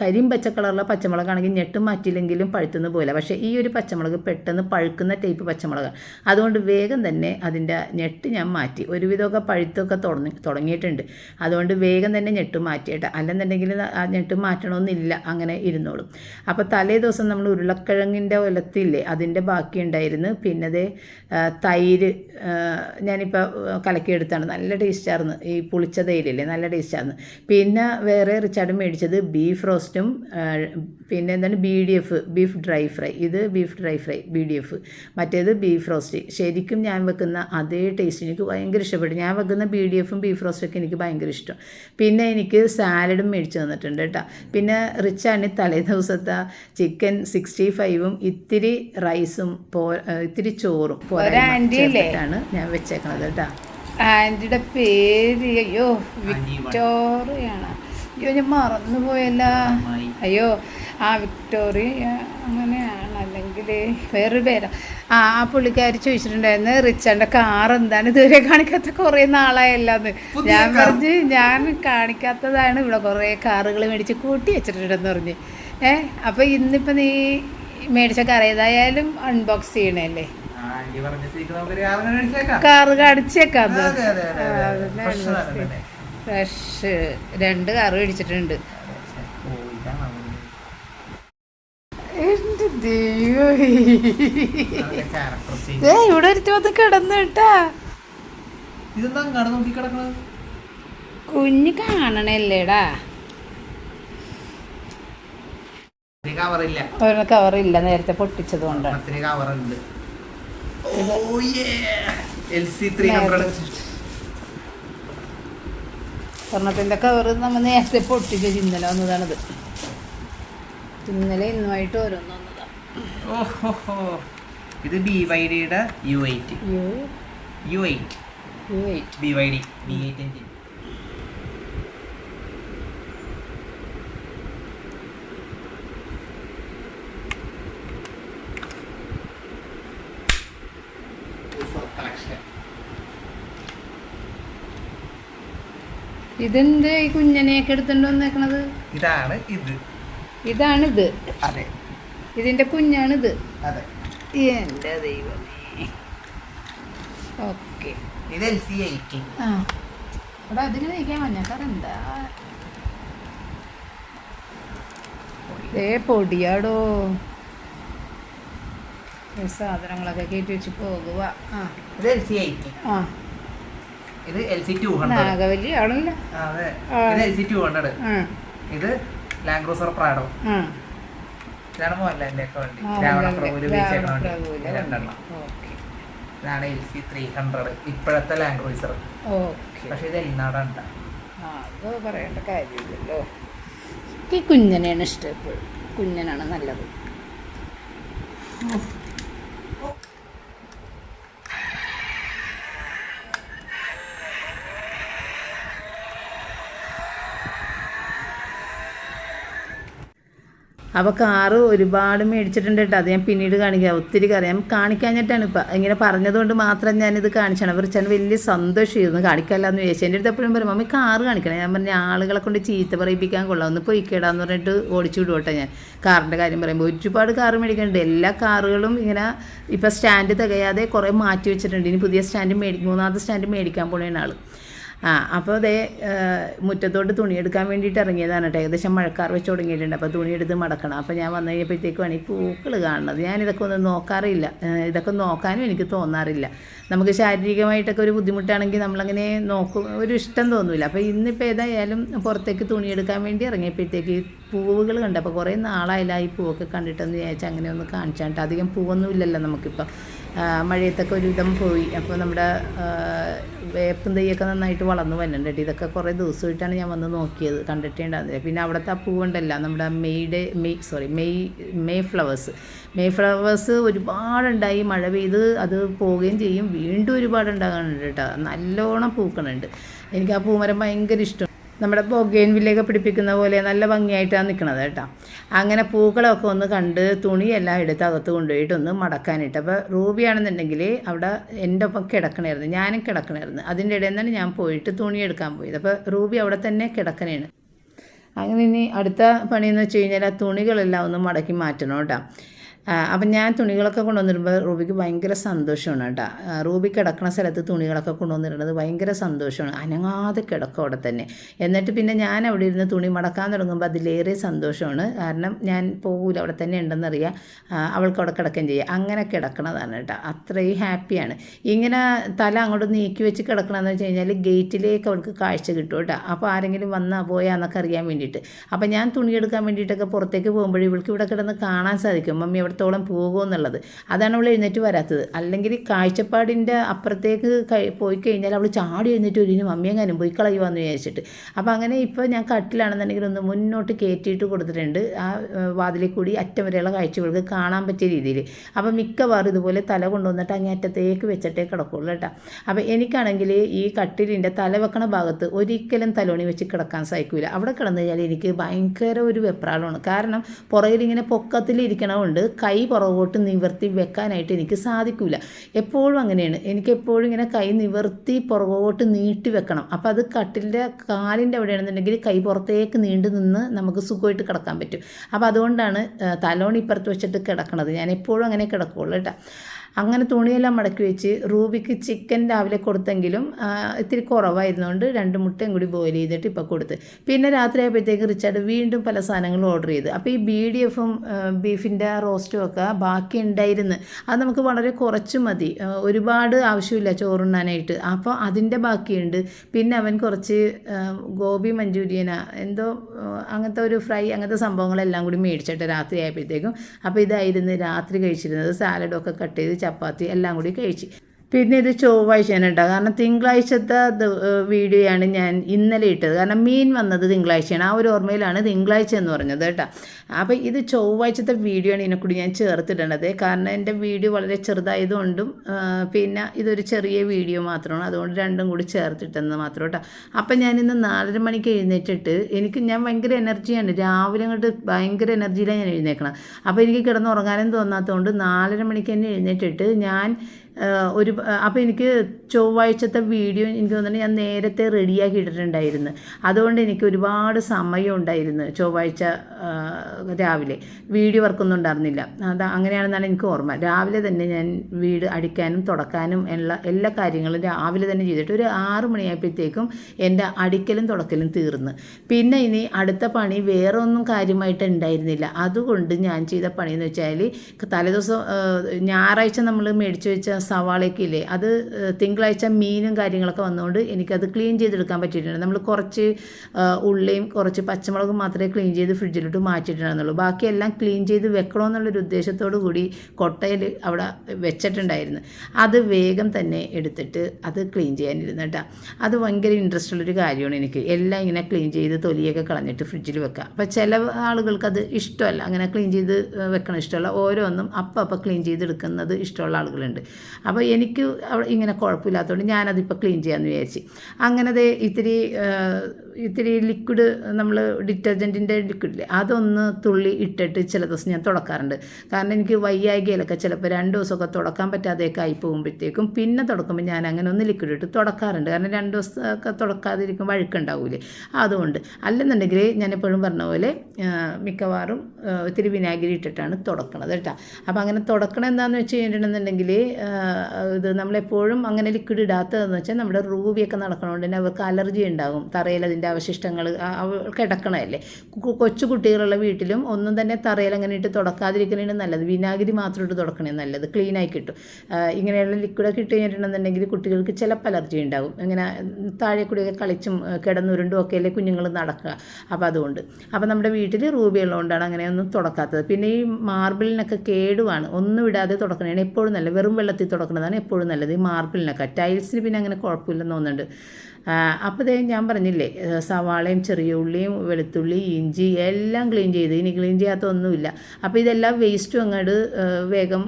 കരിയും പച്ച കളറുള്ള പച്ചമുളകാണെങ്കിൽ ഞെട്ടും മാറ്റിയില്ലെങ്കിലും പഴുത്തുന്ന പോലെ പക്ഷേ ഈ ഒരു പച്ചമുളക് പെട്ടെന്ന് പഴുക്കുന്ന ടൈപ്പ് പച്ചമുളക്. അതുകൊണ്ട് വേഗം തന്നെ അതിന്റെ ഞെട്ട് ഞാൻ മാറ്റി. ഒരുവിധമൊക്കെ പഴുത്തൊക്കെ തുടങ്ങി തുടങ്ങിയിട്ടുണ്ട്. അതുകൊണ്ട് വേഗം തന്നെ ഞെട്ട് മാറ്റിയിട്ട് അല്ലെന്നുണ്ടെങ്കിൽ ആ ഞെട്ട് മാറ്റണമെന്നില്ല അങ്ങനെ ഇരുന്നോളും. അപ്പോൾ തലേ ദിവസം നമ്മൾ ഉരുളക്കിഴങ്ങിന്റെ ഒലത്തില്ലേ അതിന്റെ ബാക്കി ഉണ്ടായിരുന്നു. പിന്നെ ആ, തൈര് ഞാനിപ്പോൾ കലക്കിയെടുത്താണ്. നല്ല ടേസ്റ്റായിരുന്നു. ഈ പുളിച്ച തൈരില്ലേ നല്ല ടേസ്റ്റായിരുന്നു. പിന്നെ വേറെ റിച്ചാർഡ് മേടിച്ചത് ബീഫ് റോസ്റ്റും പിന്നെ എന്താണ് B D F beef dry fry. ഇത് beef dry fry B D F മറ്റേത് ബീഫ് റോസ്റ്റ്. ശരിക്കും ഞാൻ വെക്കുന്ന അതേ ടേസ്റ്റ് എനിക്ക് ഭയങ്കര ഇഷ്ടപ്പെട്ടു. ഞാൻ വെക്കുന്ന ബി ഡി എഫും ബീഫ് റോസ്റ്റൊക്കെ എനിക്ക് ഭയങ്കര ഇഷ്ടം. പിന്നെ എനിക്ക് സാലഡും മേടിച്ച് തന്നിട്ടുണ്ട് കേട്ടോ. പിന്നെ റിച്ചാണ് തലേ ദിവസത്തെ ചിക്കൻ സിക്സ്റ്റി ഫൈവും ഇത്തിരി റൈസും പോ ഇത്തിരി ചോറും ആണ് ഞാൻ വെച്ചേക്കണത് കേട്ടോ. ആന്റിയുടെ പേര് അയ്യോ വിക്ടോറിയാണ് അയ്യോ ഞാൻ മറന്നു പോയല്ല. അയ്യോ ആ വിക്ടോറിയ അങ്ങനെയാണ്. അല്ലെങ്കിൽ വേറൊരു പേരാ. ആ ആ പുള്ളിക്കാരി ചോദിച്ചിട്ടുണ്ടായിരുന്നു റിച്ചാന്റെ കാർ എന്താണ്? ഇതുവരെ കാണിക്കാത്ത കുറേ നാളായല്ലാന്ന്. ഞാൻ പറഞ്ഞ് ഞാൻ കാണിക്കാത്തതാണ്. ഇവിടെ കുറേ കാറുകൾ മേടിച്ച് കൂട്ടി വെച്ചിട്ടുണ്ടെന്ന് പറഞ്ഞ്. ഏ അപ്പോൾ ഇന്നിപ്പോൾ നീ മേടിച്ച കാർ ഏതായാലും അൺബോക്സ് ചെയ്യണല്ലേ? കാറ് കാണിച്ചേക്കാം ഫ്രഷ് രണ്ട് കറി മേടിച്ചിട്ടുണ്ട്. ഇവിടെ ഒരുത്തി വന്ന് കിടന്നു കേട്ടാ. കുഞ്ഞ് കാണണല്ലേടാ. കവർ കവറില്ല നേരത്തെ പൊട്ടിച്ചത് കൊണ്ടാണ്. കവറുണ്ട് സ്വർണത്തിന്റെ കവറ് നമ്മൾ നേരത്തെ പൊട്ടിച്ച ഇന്നലെ വന്നതാണിത്. ഇന്നലെ ഇന്നുമായിട്ട് ഓരോന്ന് ഓഹോ ഇത് ബി വൈ ഡിയുടെ U eight U U eight U eight B Y D B eight ഇതെന്ത് ഈ കുഞ്ഞനെയൊക്കെ എടുത്തുകൊണ്ട് വന്നേക്കണത്? ഇതാണ് ഇത്. ഇതാണിത് അതെ. ഇതിന്റെ കുഞ്ഞാണിത് അതെ. എന്റെ ദൈവമേ. ഓക്കെ. ഇത് എൽ സി എയ്റ്റീൻ ആ. അവിടെ അതിന് നയിക്കാൻ മഞ്ഞക്കാർ എന്താ? ഏ പൊടിയാടോ. സാധനങ്ങളൊക്കെ കയറ്റി വെച്ച് പോകുക ആ. ഇത് എൽ സി ആ. ഇത് L C two hundred Nagavalli ആണല്ലോ. അതെ. ഇത് എൽ സി ടു ഹൺഡ്രഡ് ഇത് ലാൻഡ് ക്രൂസർ പ്രാഡോ ഇതാണ് മോഹൻലാലിന്റെ ഒക്കെ വണ്ടി. ആ, രാവണപ്രഭുവിൽ ഉപയോഗിച്ചേക്കണ വണ്ടി. രണ്ടെണ്ണം. ഇതാണ് എൽ സി ത്രീ ഹൺഡ്രഡ് ഇപ്പോഴത്തെ ലാൻഡ് ക്രൂസർ പക്ഷെ ഇത് എൽനാടാണ് ആ അത് പറയേണ്ട കാര്യമില്ലല്ലോ. ഈ കുഞ്ഞനെയാണ് ഇഷ്ടം എപ്പോഴും. കുഞ്ഞനാണ് നല്ലത്. അപ്പോൾ കാറ് ഒരുപാട് മേടിച്ചിട്ടുണ്ട് കേട്ടോ അത് ഞാൻ പിന്നീട് കാണിക്കാം. ഒത്തിരി അറിയാം കാണിക്കാഞ്ഞിട്ടാണ് ഇപ്പം ഇങ്ങനെ പറഞ്ഞതുകൊണ്ട് മാത്രം ഞാനിത് കാണിച്ചാണ് വെച്ചാൽ വലിയ സന്തോഷമായിരുന്നു കാണിക്കാമല്ലാന്ന് ചോദിച്ചു എന്റെ അടുത്ത് എപ്പോഴും പറയും മമ്മി കാറ് കാണിക്കണം. ഞാൻ പറഞ്ഞ ആളുകളെ കൊണ്ട് ചീത്ത പറയിപ്പിക്കാൻ കൊള്ളാം. ഒന്ന് പൊയ്ക്കേടാന്ന് പറഞ്ഞിട്ട് ഓടിച്ചു വിടുവട്ടെ ഞാൻ. കാറിന്റെ കാര്യം പറയുമ്പോൾ ഒരുപാട് കാറ് മേടിക്കുന്നുണ്ട് എല്ലാ കാറുകളും ഇങ്ങനെ ഇപ്പം സ്റ്റാൻഡ് തികയാതെ കുറേ മാറ്റി വെച്ചിട്ടുണ്ട്. ഇനി പുതിയ സ്റ്റാൻഡ് മേടിക്കും മൂന്നാമത്തെ സ്റ്റാൻഡ് മേടിക്കാൻ പോണേനാൾ ആ അപ്പോൾ അതേ മുറ്റത്തോട്ട് തുണിയെടുക്കാൻ വേണ്ടിയിട്ട് ഇറങ്ങിയതാണ് കേട്ടോ ഏകദേശം മഴക്കാർ വെച്ച് തുടങ്ങിയിട്ടുണ്ട്. അപ്പോൾ തുണിയെടുത്ത് മടക്കണം. അപ്പോൾ ഞാൻ വന്നു കഴിഞ്ഞപ്പോഴത്തേക്കുമാണ് ഈ പൂക്കൾ കാണുന്നത്. ഞാൻ ഇതൊക്കെ ഒന്നും നോക്കാറില്ല. ഇതൊക്കെ നോക്കാനും എനിക്ക് തോന്നാറില്ല. നമുക്ക് ശാരീരികമായിട്ടൊക്കെ ഒരു ബുദ്ധിമുട്ടാണെങ്കിൽ നമ്മളങ്ങനെ നോക്കും. ഒരു ഇഷ്ടം തോന്നില്ല അപ്പോൾ ഇന്നിപ്പോൾ ഏതായാലും പുറത്തേക്ക് തുണിയെടുക്കാൻ വേണ്ടി ഇറങ്ങിയപ്പോഴത്തേക്ക് പൂവുകൾ കണ്ടപ്പോൾ കുറേ നാളായില്ല ഈ പൂവൊക്കെ കണ്ടിട്ടെന്ന് വിചാരിച്ചാൽ അങ്ങനെ ഒന്ന് കാണിച്ചാണ്ട്. അധികം പൂവൊന്നും ഇല്ലല്ലോ നമുക്കിപ്പോൾ മഴയത്തൊക്കെ ഒരുവിധം പോയി. അപ്പോൾ നമ്മുടെ വേപ്പും തെയ്യൊക്കെ നന്നായിട്ട് വളർന്നു വരുന്നുണ്ട് കേട്ടോ. ഇതൊക്കെ കുറേ ദിവസമായിട്ടാണ് ഞാൻ വന്ന് നോക്കിയത് കണ്ടിട്ടേ ഉണ്ടായിരുന്നില്ല പിന്നെ അവിടുത്തെ ആ പൂവുണ്ടല്ല നമ്മുടെ May day May sorry May May flowers. May flowers ഒരുപാടുണ്ടായി. മഴ പെയ്ത് അത് പോവുകയും ചെയ്യും. വീണ്ടും ഒരുപാട് ഉണ്ടാകാനുണ്ട് കേട്ടോ. നല്ലോണം പൂക്കണുണ്ട്. എനിക്ക് ആ പൂമരം ഭയങ്കര ഇഷ്ടം. നമ്മുടെ ബൊഗേൻ വില്ലയൊക്കെ പിടിപ്പിക്കുന്ന പോലെ നല്ല ഭംഗിയായിട്ടാണ് നിൽക്കണത് കേട്ടോ. അങ്ങനെ പൂക്കളൊക്കെ ഒന്ന് കണ്ട് തുണിയെല്ലാം എടുത്ത് അകത്ത് കൊണ്ടുപോയിട്ട് ഒന്ന് മടക്കാനിട്ട്. അപ്പോൾ റൂബിയാണെന്നുണ്ടെങ്കിൽ അവിടെ എന്റെ ഒപ്പം കിടക്കണമായിരുന്നു ഞാനും കിടക്കണമായിരുന്നു അതിന്റെ ഇടയിൽ നിന്നാണ് ഞാൻ പോയിട്ട് തുണി എടുക്കാൻ പോയത്. അപ്പോൾ റൂബി അവിടെ തന്നെ കിടക്കണേണ്. അങ്ങനെ ഇനി അടുത്ത പണിയെന്ന് വെച്ച് കഴിഞ്ഞാൽ ആ തുണികളെല്ലാം ഒന്ന് മടക്കി മാറ്റണം കേട്ടോ. അപ്പം ഞാൻ തുണികളൊക്കെ കൊണ്ടുവന്നിരുമ്പോൾ റൂബിക്ക് ഭയങ്കര സന്തോഷമാണ് കേട്ടോ. റൂബി കിടക്കുന്ന സ്ഥലത്ത് തുണികളൊക്കെ കൊണ്ടുവന്നിരുന്നത് ഭയങ്കര സന്തോഷമാണ്. അനങ്ങാതെ കിടക്കും അവിടെ തന്നെ. എന്നിട്ട് പിന്നെ ഞാൻ അവിടെ ഇരുന്ന് തുണി മടക്കാൻ തുടങ്ങുമ്പോൾ അതിലേറെ സന്തോഷമാണ്. കാരണം ഞാൻ പോകൂല അവിടെ തന്നെ ഉണ്ടെന്നറിയാം. അവൾക്ക് അവിടെ കിടക്കുകയും ചെയ്യുക അങ്ങനെ കിടക്കണതാണ് കേട്ടോ. അത്രയും ഹാപ്പിയാണ്. ഇങ്ങനെ തല അങ്ങോട്ട് നീക്കി വെച്ച് കിടക്കണമെന്ന് വെച്ച് കഴിഞ്ഞാൽ ഗേറ്റിലേക്ക് അവൾക്ക് കാഴ്ച കിട്ടും കേട്ടോ. അപ്പോൾ ആരെങ്കിലും വന്നാൽ പോയാന്നൊക്കെ അറിയാൻ വേണ്ടിയിട്ട്. അപ്പോൾ ഞാൻ തുണിയെടുക്കാൻ വേണ്ടിയിട്ടൊക്കെ പുറത്തേക്ക് പോകുമ്പോഴേ ഇവൾക്ക് ഇവിടെ കിടന്ന് കാണാൻ സാധിക്കും. മമ്മി എവിടത്തോളം പോകുമെന്നുള്ളത്. അതാണ് അവൾ എഴുന്നേറ്റ് വരാത്തത്. അല്ലെങ്കിൽ കാഴ്ചപ്പാടിന്റെ അപ്പുറത്തേക്ക് പോയി കഴിഞ്ഞാൽ അവൾ ചാടി എഴുന്നേറ്റ് ഒരു മമ്മി അങ്ങ് പോയി കളയുവാന്ന് വിചാരിച്ചിട്ട്. അപ്പോൾ അങ്ങനെ ഇപ്പോൾ ഞാൻ കട്ടിലാണെന്നുണ്ടെങ്കിൽ ഒന്ന് മുന്നോട്ട് കയറ്റിയിട്ട് കൊടുത്തിട്ടുണ്ട്. ആ വാതിലിൽ കൂടി അറ്റം വരെയുള്ള കാഴ്ചകൾക്ക് കാണാൻ പറ്റിയ രീതിയിൽ. അപ്പോൾ മിക്കവാറും ഇതുപോലെ തല കൊണ്ടുവന്നിട്ട് അങ്ങേ അറ്റത്തേക്ക് വെച്ചിട്ടേ കിടക്കുള്ളൂ കേട്ടോ. അപ്പോൾ എനിക്കാണെങ്കിൽ ഈ കട്ടിലിന്റെ തല വെക്കണ ഭാഗത്ത് ഒരിക്കലും തലോണി വെച്ച് കിടക്കാൻ സഹിക്കില്ല അവിടെ കിടന്നു കഴിഞ്ഞാൽ എനിക്ക് ഭയങ്കര ഒരു വെപ്രാളമാണ്. കാരണം പുറകിൽ ഇങ്ങനെ പൊക്കത്തിലിരിക്കണതുകൊണ്ട് കൈ പുറകോട്ട് നിവർത്തി വെക്കാനായിട്ട് എനിക്ക് സാധിക്കില്ല എപ്പോഴും അങ്ങനെയാണ്. എനിക്ക് എപ്പോഴും ഇങ്ങനെ കൈ നിവർത്തി പുറകോട്ട് നീട്ടി വെക്കണം. അപ്പോൾ അത് കട്ടിലിന്റെ കാലിന്റെ അവിടെയാണെന്നുണ്ടെങ്കിൽ കൈ പുറത്തേക്ക് നീണ്ടു നിന്ന് നമുക്ക് സുഖമായിട്ട് കിടക്കാൻ പറ്റും. അപ്പോൾ അതുകൊണ്ടാണ് ആ, തലോണി ഇപ്പുറത്ത് വെച്ചിട്ട് കിടക്കണത്. ഞാൻ എപ്പോഴും അങ്ങനെ കിടക്കുള്ളൂ കേട്ടോ. അങ്ങനെ തുണിയെല്ലാം മടക്കി വെച്ച് റൂബിക്ക് ചിക്കൻ രാവിലെ കൊടുത്തെങ്കിലും ഇത്തിരി കുറവായിരുന്നുകൊണ്ട് രണ്ട് മുട്ടയും കൂടി ബോയിൽ ചെയ്തിട്ട് ഇപ്പോൾ കൊടുത്ത്. പിന്നെ രാത്രി ആയപ്പോഴത്തേക്ക് റിച്ചാർഡ് വീണ്ടും പല സാധനങ്ങളും ഓർഡർ ചെയ്ത്. അപ്പോൾ ഈ ബി ഡി എഫും ബീഫിന്റെ റോസ്റ്റും ഒക്കെ ബാക്കി ഉണ്ടായിരുന്നു. അത് നമുക്ക് വളരെ കുറച്ച് മതി. ഒരുപാട് ആവശ്യമില്ല ചോറുണ്ണാനായിട്ട്. അപ്പോൾ അതിന്റെ ബാക്കിയുണ്ട്. പിന്നെ അവൻ കുറച്ച് ഗോപി മഞ്ചൂരിയന എന്തോ അങ്ങനത്തെ ഒരു ഫ്രൈ അങ്ങനത്തെ സംഭവങ്ങളെല്ലാം കൂടി മേടിച്ചിട്ട് രാത്രി ആയപ്പോഴത്തേക്കും അപ്പോൾ ഇതായിരുന്നു രാത്രി കഴിച്ചിരുന്നത്. സാലഡൊക്കെ കട്ട് ചെയ്ത് ചപ്പാത്തി എല്ലാം കൂടി കഴിച്ച്. പിന്നെ ഇത് ചൊവ്വാഴ്ചയാണ് കേട്ടോ കാരണം തിങ്കളാഴ്ചത്തെ വീഡിയോയാണ് ഞാൻ ഇന്നലെ ഇട്ടത്. കാരണം മീൻ വന്നത് തിങ്കളാഴ്ചയാണ്. ആ ഒരു ഓർമ്മയിലാണ് തിങ്കളാഴ്ച എന്ന് പറഞ്ഞത് കേട്ടോ. അപ്പോൾ ഇത് ചൊവ്വാഴ്ചത്തെ വീഡിയോ ആണ് ഇതിനെക്കൂടി ഞാൻ ചേർത്തിടേണ്ടത് കാരണം എന്റെ വീഡിയോ വളരെ ചെറുതായതുകൊണ്ടും പിന്നെ ഇതൊരു ചെറിയ വീഡിയോ മാത്രമാണ്. അതുകൊണ്ട് രണ്ടും കൂടി ചേർത്തിട്ടെന്ന് മാത്രം കേട്ടോ. അപ്പം ഇന്ന് നാലര മണിക്ക് എഴുന്നേറ്റിട്ട് എനിക്ക് ഞാൻ ഭയങ്കര എനർജിയാണ്. രാവിലെ അങ്ങോട്ട് ഭയങ്കര എനർജിയിലാണ് ഞാൻ എഴുന്നേക്കണം അപ്പോൾ എനിക്ക് കിടന്നുറങ്ങാനും തോന്നാത്തതുകൊണ്ട് നാലര മണിക്ക് തന്നെ എഴുന്നേറ്റിട്ട് ഞാൻ ഒരു അപ്പോൾ എനിക്ക് ചൊവ്വാഴ്ചത്തെ വീഡിയോ എനിക്ക് തോന്നുന്നു ഞാൻ നേരത്തെ റെഡിയാക്കി ഇട്ടിട്ടുണ്ടായിരുന്നു. അതുകൊണ്ട് എനിക്ക് ഒരുപാട് സമയം ഉണ്ടായിരുന്നു ചൊവ്വാഴ്ച രാവിലെ. വീഡിയോ വർക്കൊന്നും ഉണ്ടായിരുന്നില്ല. അത് അങ്ങനെയാണെന്നാണ് എനിക്ക് ഓർമ്മ. രാവിലെ തന്നെ ഞാൻ വീട് അടിക്കാനും തുടക്കാനും എല്ലാ എല്ലാ കാര്യങ്ങളും രാവിലെ തന്നെ ചെയ്തിട്ട് ഒരു ആറ് മണിയായപ്പോഴത്തേക്കും എന്റെ അടിക്കലും തുടക്കലും തീർന്നു. പിന്നെ ഇനി അടുത്ത പണി വേറെ ഒന്നും കാര്യമായിട്ട് ഉണ്ടായിരുന്നില്ല. അതുകൊണ്ട് ഞാൻ ചെയ്ത പണി എന്ന് വെച്ചാൽ തലേദിവസം ഞായറാഴ്ച നമ്മൾ മേടിച്ചു വെച്ച സവാളയൊക്കെ ഇല്ലേ അത് തിങ്കളാഴ്ച മീനും കാര്യങ്ങളൊക്കെ വന്നുകൊണ്ട് എനിക്കത് ക്ലീൻ ചെയ്തെടുക്കാൻ പറ്റിയിട്ടുണ്ട്. നമ്മൾ കുറച്ച് ഉള്ളിയും കുറച്ച് പച്ചമുളകും മാത്രമേ ക്ലീൻ ചെയ്ത് ഫ്രിഡ്ജിലിട്ട് മാറ്റിയിട്ടുണ്ടായിരുന്നുള്ളൂ. ബാക്കിയെല്ലാം ക്ലീൻ ചെയ്ത് വെക്കണമെന്നുള്ളൊരു ഉദ്ദേശത്തോടു കൂടി കൊട്ടയിൽ അവിടെ വെച്ചിട്ടുണ്ടായിരുന്നു. അത് വേഗം തന്നെ എടുത്തിട്ട് അത് ക്ലീൻ ചെയ്യാനിരുന്നു കേട്ടോ. അത് ഭയങ്കര ഇൻട്രസ്റ്റ് ഉള്ളൊരു കാര്യമാണ് എനിക്ക്. എല്ലാം ഇങ്ങനെ ക്ലീൻ ചെയ്ത് തൊലിയൊക്കെ കളഞ്ഞിട്ട് ഫ്രിഡ്ജിൽ വെക്കുക. അപ്പോൾ ചില ആളുകൾക്ക് അത് ഇഷ്ടമല്ല. അങ്ങനെ ക്ലീൻ ചെയ്ത് വെക്കണം ഇഷ്ടമല്ല. ഓരോന്നും അപ്പം അപ്പം ക്ലീൻ ചെയ്തെടുക്കുന്നത് ഇഷ്ടമുള്ള ആളുകളുണ്ട്. അപ്പോൾ എനിക്ക് ഇങ്ങനെ കുഴപ്പമില്ലാത്തതുകൊണ്ട് ഞാനതിപ്പോൾ ക്ലീൻ ചെയ്യാമെന്ന് വിചാരിച്ച്. അങ്ങനെ ഇത്തിരി ഇത്തിരി ലിക്വിഡ് നമ്മൾ ഡിറ്റർജന്റിന്റെ ലിക്വിഡില്ലേ അതൊന്ന് തുള്ളി ഇട്ടിട്ട് ചില ദിവസം ഞാൻ തുടക്കാറുണ്ട്. കാരണം എനിക്ക് വയ്യായികയിലൊക്കെ ചിലപ്പോൾ രണ്ട് ദിവസമൊക്കെ തുടക്കാൻ പറ്റാതെയൊക്കെ ആയി പോകുമ്പോഴത്തേക്കും പിന്നെ തുടക്കുമ്പോൾ ഞാൻ അങ്ങനെ ഒന്ന് ലിക്വിഡ് ഇട്ട് തുടക്കാറുണ്ട്. കാരണം രണ്ട് ദിവസമൊക്കെ തുടക്കാതിരിക്കുമ്പോൾ അഴുക്കുണ്ടാവില്ലേ അതുകൊണ്ട് അല്ലെന്നുണ്ടെങ്കിൽ ഞാൻ എപ്പോഴും പറഞ്ഞ പോലെ മിക്കവാറും ഒത്തിരി വിനാഗിരി ഇട്ടിട്ടാണ് തുടക്കണത് കേട്ടോ. അപ്പോൾ അങ്ങനെ തുടക്കണം എന്താണെന്ന് വെച്ച് കഴിഞ്ഞിട്ടുണ്ടെന്നുണ്ടെങ്കിൽ ഇത് നമ്മളെപ്പോഴും അങ്ങനെ ലിക്വിഡ് ഇടാത്തതെന്ന് വെച്ചാൽ നമ്മുടെ റൂവിയൊക്കെ നടക്കണതുകൊണ്ട് തന്നെ അവർക്ക് അലർജി ഉണ്ടാകും. തറയിൽ അതിന്റെ അവശിഷ്ടങ്ങൾ കിടക്കണമല്ലേ കൊച്ചു കുട്ടികളുള്ള വീട്ടിലും ഒന്നും തന്നെ തറയിൽ അങ്ങനെ ഇട്ട് തുടക്കാതിരിക്കുന്നതിന് നല്ലത്. വിനാഗിരി മാത്രം ഇട്ട് തുടക്കണേ നല്ലത്. ക്ലീനായി കിട്ടും. ഇങ്ങനെയുള്ള ലിക്വിഡൊക്കെ ഇട്ട് കഴിഞ്ഞിട്ടുണ്ടെന്നുണ്ടെങ്കിൽ കുട്ടികൾക്ക് ചിലപ്പോൾ അലർജി ഉണ്ടാകും ഇങ്ങനെ താഴെ കൂടിയൊക്കെ കളിച്ചും കിടന്നുരുണ്ടും ഒക്കെ അല്ലേ കുഞ്ഞുങ്ങൾ നടക്കുക. അപ്പോൾ അതുകൊണ്ട്. അപ്പോൾ നമ്മുടെ വീട്ടിൽ റൂബി ഉള്ളതുകൊണ്ടാണ് അങ്ങനെയൊന്നും തുടക്കാത്തത്. പിന്നെ ഈ മാർബിളിനൊക്കെ കേടുവാണ്. ഒന്നും ഇടാതെ തുടക്കണതാണ് എപ്പോഴും നല്ലത്. വെറും വെള്ളത്തിൽ തുടക്കണതാണ് എപ്പോഴും നല്ലത്. ഈ മാർബിളിനൊക്കെ. ടൈൽസിന് പിന്നെ അങ്ങനെ കുഴപ്പമില്ലെന്ന് തോന്നുന്നുണ്ട്. അപ്പോൾ ദേ ഞാൻ പറഞ്ഞില്ലേ സവാളയും ചെറിയ ഉള്ളിയും വെളുത്തുള്ളി ഇഞ്ചി എല്ലാം ക്ലീൻ ചെയ്ത് ഇനി ക്ലീൻ ചെയ്യാത്ത ഒന്നുമില്ല അപ്പോൾ ഇതെല്ലാം വേസ്റ്റും അങ്ങോട്ട് വേഗം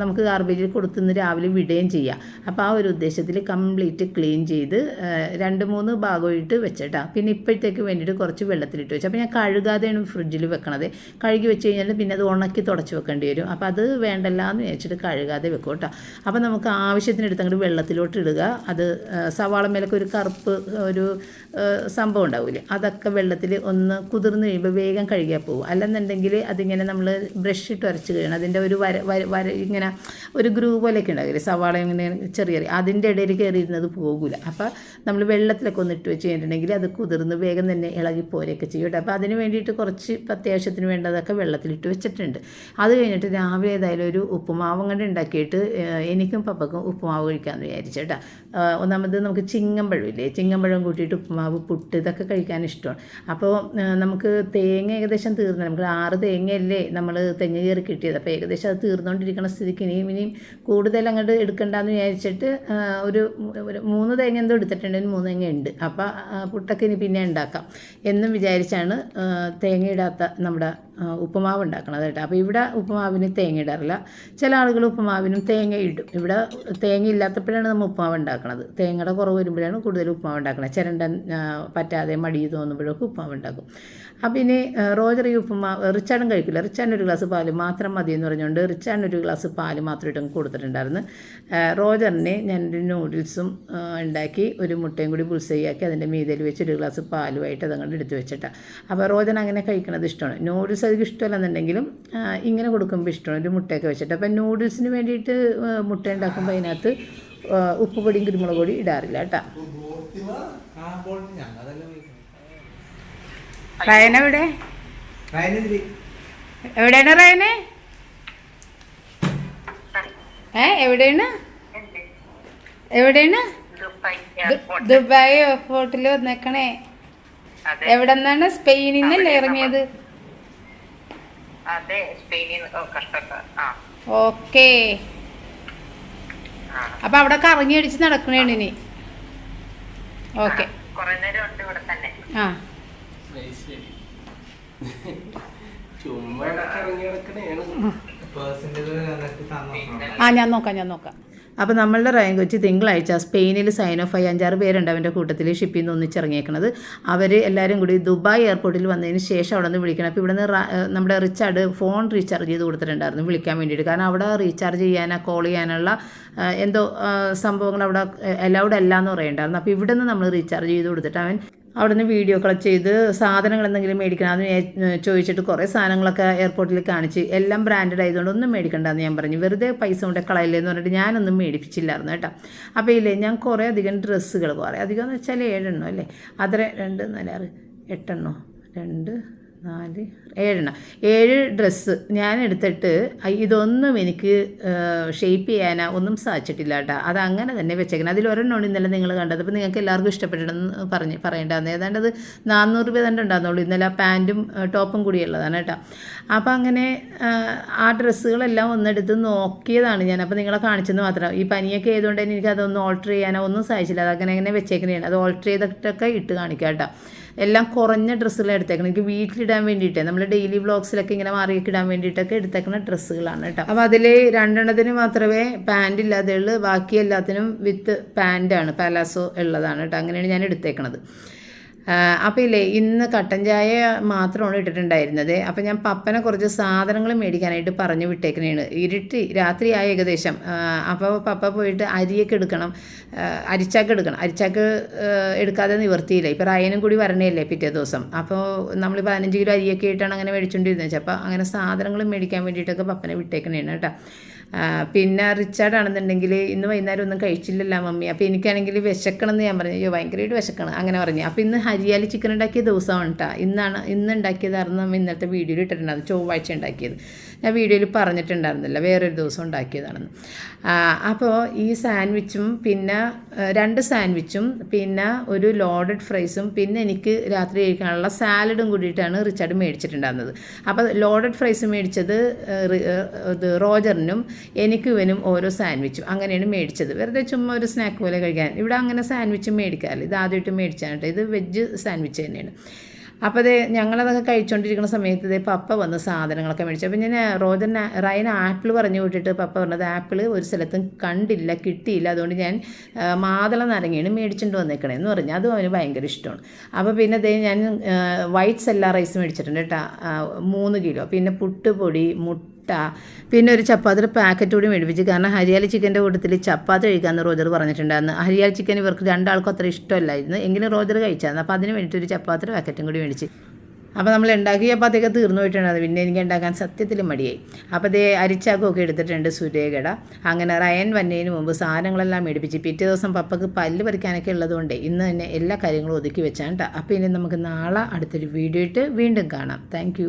നമുക്ക് ഗാർബേജിൽ കൊടുത്തുനിന്ന് രാവിലെ വിടുകയും ചെയ്യാം. അപ്പോൾ ആ ഒരു ഉദ്ദേശത്തിൽ കംപ്ലീറ്റ് ക്ലീൻ ചെയ്ത് രണ്ട് മൂന്ന് ഭാഗമായിട്ട് വെച്ചിട്ടാ. പിന്നെ ഇപ്പോഴത്തേക്ക് വേണ്ടിയിട്ട് കുറച്ച് വെള്ളത്തിലിട്ട് വെച്ചു. അപ്പോൾ ഞാൻ കഴുകാതെയാണ് ഫ്രിഡ്ജിൽ വെക്കണത്. കഴുകി വെച്ച് കഴിഞ്ഞാൽ പിന്നെ അത് ഉണക്കി തുടച്ച് വെക്കേണ്ടി വരും. അപ്പോൾ അത് വേണ്ടല്ല എന്ന് വെച്ചിട്ട് കഴുകാതെ വെക്കും കേട്ടോ. അപ്പോൾ നമുക്ക് ആവശ്യത്തിന് എടുത്ത് അങ്ങോട്ട് വെള്ളത്തിലോട്ട് ഇടുക. അത് സവാള മേലൊക്കെ ഒരു കറുപ്പ് ഒരു സംഭവം ഉണ്ടാവില്ലേ അതൊക്കെ വെള്ളത്തിൽ ഒന്ന് കുതിർന്ന് കഴിയുമ്പോൾ വേഗം കഴുകിയാൽ പോകും അല്ലെന്നുണ്ടെങ്കിൽ അതിങ്ങനെ നമ്മൾ ബ്രഷ് ഇട്ട് ഉരച്ച് കഴിയണം അതിന്റെ ഒരു വര വര വര ഇങ്ങനെ ഒരു ഗ്രൂ പോലെയൊക്കെ ഉണ്ടാകില്ലേ സവാള ഇങ്ങനെ ചെറിയ അതിന്റെ ഇടയിൽ കയറിയിരുന്നത് പോകില്ല അപ്പോൾ നമ്മൾ വെള്ളത്തിലൊക്കെ ഒന്ന് ഇട്ട് വെച്ച് കഴിഞ്ഞിട്ടുണ്ടെങ്കിൽ അത് കുതിർന്ന് വേഗം തന്നെ ഇളകി പോരെയൊക്കെ ചെയ്യും കേട്ടോ. അപ്പോൾ അതിന് വേണ്ടിയിട്ട് കുറച്ച് അത്യാവശ്യത്തിന് വേണ്ടതൊക്കെ വെള്ളത്തിലിട്ട് വെച്ചിട്ടുണ്ട്. അത് കഴിഞ്ഞിട്ട് രാവിലെ ഏതായാലും ഒരു ഉപ്പുമാവും കണ്ട് ഉണ്ടാക്കിയിട്ട് എനിക്കും പപ്പക്കും ഉപ്പുമാവ് കഴിക്കാമെന്ന് വിചാരിച്ചു കേട്ടോ. ഒന്നാമത് നമുക്ക് ചിങ്ങമ്പഴമില്ലേ ചിങ്ങമ്പഴം കൂട്ടിയിട്ട് ഉപ്പുമാവ് പുട്ട് ഇതൊക്കെ കഴിക്കാൻ ഇഷ്ടമാണ് അപ്പോൾ നമുക്ക് തേങ്ങ ഏകദേശം തീർന്നു നമുക്ക് ആറ് തേങ്ങയല്ലേ നമ്മൾ തെങ്ങ് കയറി കിട്ടിയത്. അപ്പോൾ ഏകദേശം അത് തീർന്നുകൊണ്ടിരിക്കുന്ന സ്ഥിതിക്ക് ഇനിയും ഇനിയും കൂടുതൽ അങ്ങോട്ട് എടുക്കണ്ടെന്ന് വിചാരിച്ചിട്ട് ഒരു ഒരു മൂന്ന് തേങ്ങ എന്തോ എടുത്തിട്ടുണ്ടെങ്കിൽ മൂന്ന് തേങ്ങ ഉണ്ട്. അപ്പോൾ പുട്ടൊക്കെ ഇനി പിന്നെ ഉണ്ടാക്കാം. എന്നും വിചാരിച്ചാണ് തേങ്ങയിടാത്ത നമ്മുടെ ഉപ്പുമാവ് ഉണ്ടാക്കണത് കേട്ടോ അപ്പോൾ ഇവിടെ ഉപ്പുമാവിന് തേങ്ങ ഇടാറില്ല. ചില ആളുകൾ ഉപ്പുമാവിനും തേങ്ങ ഇടും. ഇവിടെ തേങ്ങ ഇല്ലാത്തപ്പോഴാണ് നമ്മൾ ഉപ്പുമാവ് ഉണ്ടാക്കുന്നത് തേങ്ങയുടെ കുറവ് വരുമ്പോഴാണ് കൂടുതൽ ഉപ്പുമാവ് ഉണ്ടാക്കുന്നത് ചിരണ്ടൻ പറ്റാതെ മടി തോന്നുമ്പോഴൊക്കെ ഉപ്പുമാവ് ഉണ്ടാക്കും. അപ്പം ഇനി റോജർ ഈ റിച്ചാർഡും കഴിക്കില്ല റിച്ചാർഡിന് ഒരു ഗ്ലാസ് പാൽ മാത്രം മതി എന്ന് പറഞ്ഞുകൊണ്ട് റിച്ചാർഡിന് ഒരു ഗ്ലാസ് പാൽ മാത്രം ഇട്ടും കൊടുത്തിട്ടുണ്ടായിരുന്നു. റോജറിനെ ഞാനൊരു നൂഡിൽസും ഉണ്ടാക്കി ഒരു മുട്ടയും കൂടി ബുൾസൈയാക്കി അതിന്റെ മീതയിൽ വെച്ച് ഒരു ഗ്ലാസ് പാലുമായിട്ട് അതങ്ങോട്ട് എടുത്ത് വെച്ചിട്ടാണ് അപ്പോൾ റോജൻ അങ്ങനെ കഴിക്കണത് ഇഷ്ടമാണ്. നൂഡിൽസ് അധികം ഇഷ്ടമല്ലെന്നുണ്ടെങ്കിലും ഇങ്ങനെ കൊടുക്കുമ്പോൾ ഇഷ്ടമാണ്. ഒരു മുട്ടയൊക്കെ വെച്ചിട്ട്. അപ്പം നൂഡിൽസിന് വേണ്ടിയിട്ട് മുട്ട ഉണ്ടാക്കുമ്പോൾ അതിനകത്ത് ഉപ്പ് പൊടിയും കുരുമുളക് പൊടി ഇടാറില്ല കേട്ടോ. റയന എവിടെ? എവിടെയാണ് റയനെ? ഏ എവിടെയാണ്? എവിടെയാണ്? ദുബായ് എയർപോർട്ടിൽ വന്നേക്കണേ. അതെ. എവിടെ നിന്നാണ് സ്പെയിനിൽ നിന്നല്ലേ ഇറങ്ങിയത് ഓക്കേ. അപ്പൊ അവിടെ കറങ്ങി അടിച്ച് നടക്കണേണ് ഇനി. ഓക്കെ. കുറെ നേരം ഉണ്ട് ഇവിടെ തന്നെ. ആ. ആ ഞാൻ നോക്കാം ഞാൻ നോക്കാം. അപ്പോൾ നമ്മളുടെ റാങ്ക് വെച്ച് തിങ്കളാഴ്ച സ്പെയിനിൽ സൈൻ ഓഫ് ആയി അഞ്ചാറ് പേരുണ്ട് അവന്റെ കൂട്ടത്തിൽ ഷിപ്പിൽ നിന്ന് ഒന്നിച്ചിറങ്ങിയേക്കണത്. അവർ എല്ലാവരും കൂടി ദുബായ് എയർപോർട്ടിൽ വന്നതിന് ശേഷം അവിടെ നിന്ന് വിളിക്കണം അപ്പോൾ ഇവിടെ നിന്ന് നമ്മുടെ റിച്ചാർഡ് ഫോൺ റീചാർജ് ചെയ്ത് കൊടുത്തിട്ടുണ്ടായിരുന്നു വിളിക്കാൻ വേണ്ടിയിട്ട്. കാരണം അവിടെ റീചാർജ് ചെയ്യാനോ കോൾ ചെയ്യാനുള്ള എന്തോ സംഭവങ്ങൾ അവിടെ അലൗഡ് അല്ല എന്ന് പറയുന്നുണ്ടായിരുന്നു അപ്പോൾ ഇവിടെ നിന്ന് നമ്മൾ റീചാർജ് ചെയ്ത് കൊടുത്തിട്ട് അവൻ അവിടെ നിന്ന് വീഡിയോ കളക്ട് ചെയ്ത് സാധനങ്ങൾ എന്തെങ്കിലും മേടിക്കണം. അത് ചോദിച്ചിട്ട് കുറേ സാധനങ്ങളൊക്കെ എയർപോർട്ടിൽ കാണിച്ച് എല്ലാം ബ്രാൻഡഡ് ആയതുകൊണ്ട് ഒന്നും മേടിക്കണ്ടെന്ന് ഞാൻ പറഞ്ഞു. വെറുതെ പൈസ കൊണ്ട് കളയില്ലേ എന്ന് പറഞ്ഞിട്ട് ഞാനൊന്നും മേടിപ്പിച്ചില്ലായിരുന്നു കേട്ടോ. അപ്പോൾ ഇല്ലേ ഞാൻ കുറേ അധികം ഡ്രസ്സുകൾ കുറേ. അധികം എന്ന് വെച്ചാൽ ഏഴെണ്ണോ അല്ലേ? അത്ര രണ്ട് നാല് ആറ് എട്ടെണ്ണോ? രണ്ട് നാല് ഏഴെണ്ണം. ഏഴ് ഡ്രസ്സ് ഞാൻ എടുത്തിട്ട് ഇതൊന്നും എനിക്ക് ഷെയ്പ്പ് ചെയ്യാനാ ഒന്നും സാധിച്ചിട്ടില്ല കേട്ടോ അത് അങ്ങനെ തന്നെ വെച്ചേക്കണം. അതിൽ ഒരെണ്ണമാണ് ഇന്നലെ നിങ്ങൾ കണ്ടത്. അപ്പോൾ നിങ്ങൾക്ക് എല്ലാവർക്കും ഇഷ്ടപ്പെട്ടെന്ന് പറഞ്ഞ് പറയേണ്ടതെന്ന് ഏതാണ്ട് അത് നാനൂറ് രൂപ തന്നെ ഉണ്ടാകുന്നുള്ളൂ ഇന്നലെ ആ പാന്റും ടോപ്പും കൂടിയുള്ളതാണ് കേട്ടോ. അപ്പോൾ അങ്ങനെ ആ, ഡ്രസ്സുകളെല്ലാം ഒന്നെടുത്ത് നോക്കിയതാണ് ഞാൻ. അപ്പോൾ നിങ്ങളെ കാണിച്ചെന്ന് മാത്രം. ഈ പനിയൊക്കെ ആയതുകൊണ്ട് തന്നെ എനിക്ക് അതൊന്നും ഓൾട്ടർ ചെയ്യാനോ ഒന്നും സാധിച്ചില്ല. അത് അങ്ങനെ അങ്ങനെ വെച്ചേക്കണേണ്. അത് ഓൾട്ടർ ചെയ്തിട്ടൊക്കെ ഇട്ട് കാണിക്കാം കേട്ടോ. എല്ലാം കുറഞ്ഞ ഡ്രസ്സുകളാണ് എടുത്തേക്കണം എനിക്ക് വീട്ടിലിടാൻ വേണ്ടിയിട്ട് നമ്മൾ ഡെയിലി വ്ളോഗ്സിലൊക്കെ ഇങ്ങനെ മാറിയൊക്കെ ഇടാൻ വേണ്ടിയിട്ടൊക്കെ എടുത്തേക്കുന്ന ഡ്രസ്സുകളാണ് കേട്ടോ. അപ്പോൾ അതിൽ രണ്ടെണ്ണത്തിന് മാത്രമേ പാന്റ് ഇല്ലാതെ ഉള്ളൂ ബാക്കി എല്ലാത്തിനും വിത്ത് പാന്റാണ് പാലാസോ ഉള്ളതാണ് കേട്ടോ. അങ്ങനെയാണ് ഞാൻ എടുത്തേക്കണത്. അപ്പോൾ ഇല്ലേ ഇന്ന് കട്ടൻ ചായ മാത്രമാണ് ഇട്ടിട്ടുണ്ടായിരുന്നത്. അപ്പോൾ ഞാൻ പപ്പനെ കുറച്ച് സാധനങ്ങൾ മേടിക്കാനായിട്ട് പറഞ്ഞു വിട്ടേക്കണേണ്. ഇരുട്ടി രാത്രിയായ ഏകദേശം. അപ്പോൾ പപ്പ പോയിട്ട് അരിയൊക്കെ എടുക്കണം. അരിച്ചാക്ക് എടുക്കണം. അരിച്ചാക്ക് എടുക്കാതെ നിവർത്തിയില്ല. ഇപ്പോൾ റയനും കൂടി വരണേല്ലേ പിറ്റേ ദിവസം. അപ്പോൾ നമ്മൾ പതിനഞ്ച് കിലോ അരിയൊക്കെ ആയിട്ടാണ് അങ്ങനെ മേടിച്ചുകൊണ്ടിരുന്നത് അപ്പോൾ അങ്ങനെ സാധനങ്ങൾ മേടിക്കാൻ വേണ്ടിയിട്ടൊക്കെ പപ്പനെ വിട്ടേക്കണേണ് കേട്ടോ. പിന്നെ റിച്ചാർഡ് ആണെന്നുണ്ടെങ്കിൽ ഇന്ന് വൈകുന്നേരം ഒന്നും കഴിച്ചില്ലല്ലോ മമ്മി. അപ്പോൾ എനിക്കാണെങ്കിൽ വിശക്കണം എന്ന് ഞാൻ പറഞ്ഞു. അയ്യോ ഭയങ്കരമായിട്ട് വിശക്കണം. അങ്ങനെ പറഞ്ഞു. അപ്പോൾ ഇന്ന് ഹരിയാലി ചിക്കൻ ഉണ്ടാക്കിയ ദിവസമാണ് കേട്ടോ ഇന്നാണ് ഇന്ന് ഉണ്ടാക്കിയതായിരുന്നു ഇന്നത്തെ വീഡിയോയിൽ ഇട്ടിട്ടുണ്ടായിരുന്നു ചൊവ്വാഴ്ച ഉണ്ടാക്കിയത്. ഞാൻ വീഡിയോയിൽ പറഞ്ഞിട്ടുണ്ടായിരുന്നില്ല. വേറൊരു ദിവസം ഉണ്ടാക്കിയതാണെന്ന്. അപ്പോൾ ഈ സാൻഡ്വിച്ചും പിന്നെ രണ്ട് സാൻഡ്വിച്ചും പിന്നെ ഒരു ലോഡഡ് ഫ്രൈസും പിന്നെ എനിക്ക് രാത്രി കഴിക്കാനുള്ള സാലഡും കൂടിയിട്ടാണ് റിച്ചാർഡ് മേടിച്ചിട്ടുണ്ടായിരുന്നത്. അപ്പോൾ ലോഡഡ് ഫ്രൈസ് മേടിച്ചത് ഇത് റോജറിനും എനിക്ക് ഇവനും ഓരോ സാൻഡ്വിച്ചും അങ്ങനെയാണ് മേടിച്ചത്. വെറുതെ ചുമ്മാ ഒരു സ്നാക്ക് പോലെ കഴിക്കാൻ. ഇവിടെ അങ്ങനെ സാൻഡ്വിച്ചും മേടിക്കാറില്ല. ഇത് ആദ്യമായിട്ട് മേടിച്ചാണ് കേട്ടോ. ഇത് വെജ് സാൻഡ്വിച്ച് തന്നെയാണ്. അപ്പോൾ അത് ഞങ്ങളതൊക്കെ കഴിച്ചുകൊണ്ടിരിക്കുന്ന സമയത്ത് ഇതേ പപ്പ വന്ന് സാധനങ്ങളൊക്കെ മേടിച്ചു. അപ്പോൾ ഞാൻ റോജൻ റയൻ ആപ്പിൾ പറഞ്ഞു വിട്ടിട്ട് പപ്പ പറഞ്ഞത് ആപ്പിൾ ഒരു സ്ഥലത്തും കണ്ടില്ല കിട്ടിയില്ല. അതുകൊണ്ട് ഞാൻ മാതള നാരങ്ങയാണ് മേടിച്ചുകൊണ്ട് വന്നേക്കണേ എന്ന് പറഞ്ഞു. അതും അവന് ഭയങ്കര ഇഷ്ടമാണ്. അപ്പോൾ പിന്നെ ദേ ഞാൻ വൈറ്റ് സെല്ല റൈസ് മേടിച്ചിട്ടുണ്ട് കേട്ടോ മൂന്ന് കിലോ. പിന്നെ പുട്ടുപൊടി മുട്ട പിന്നെ ഒരു ചപ്പാത്തിയുടെ പാക്കറ്റ് കൂടി മേടിപ്പിച്ച്. കാരണം ഹരിയാലി ചിക്കന്റെ കൂട്ടത്തിൽ ചപ്പാത്തി കഴിക്കാമെന്ന് റോജർ പറഞ്ഞിട്ടുണ്ടായിരുന്നു. ഹരിയാലി ചിക്കൻ ഇവർക്ക് രണ്ടാൾക്കും അത്ര ഇഷ്ടമല്ലായിരുന്നു. എങ്കിലും റോജർ കഴിച്ചായിരുന്നു. അപ്പോൾ അതിന് വേണ്ടിയിട്ട് ഒരു ചപ്പാത്തിയുടെ പാക്കറ്റും കൂടി മേടിച്ച്. അപ്പോൾ നമ്മൾ ഉണ്ടാക്കിയപ്പോൾ അതൊക്കെ തീർന്നു പോയിട്ടുണ്ടായിരുന്നു. പിന്നെ എനിക്ക് ഉണ്ടാക്കാൻ സത്യത്തിൽ മടിയായി. അപ്പോൾ അതേ അരിച്ചാക്കമൊക്കെ എടുത്തിട്ടുണ്ട് സുരേഖട. അങ്ങനെ റയൻ വന്നതിന് മുമ്പ് സാധനങ്ങളെല്ലാം മേടിപ്പിച്ച് പിറ്റേ ദിവസം പപ്പക്ക് പല്ല് പറിക്കാനൊക്കെ ഉള്ളതുകൊണ്ട് ഇന്ന് തന്നെ എല്ലാ കാര്യങ്ങളും ഒതുക്കി വെച്ചാണ് അപ്പോൾ ഇനി നമുക്ക് നാളെ അടുത്തൊരു വീഡിയോ ഇട്ട് വീണ്ടും കാണാം. താങ്ക്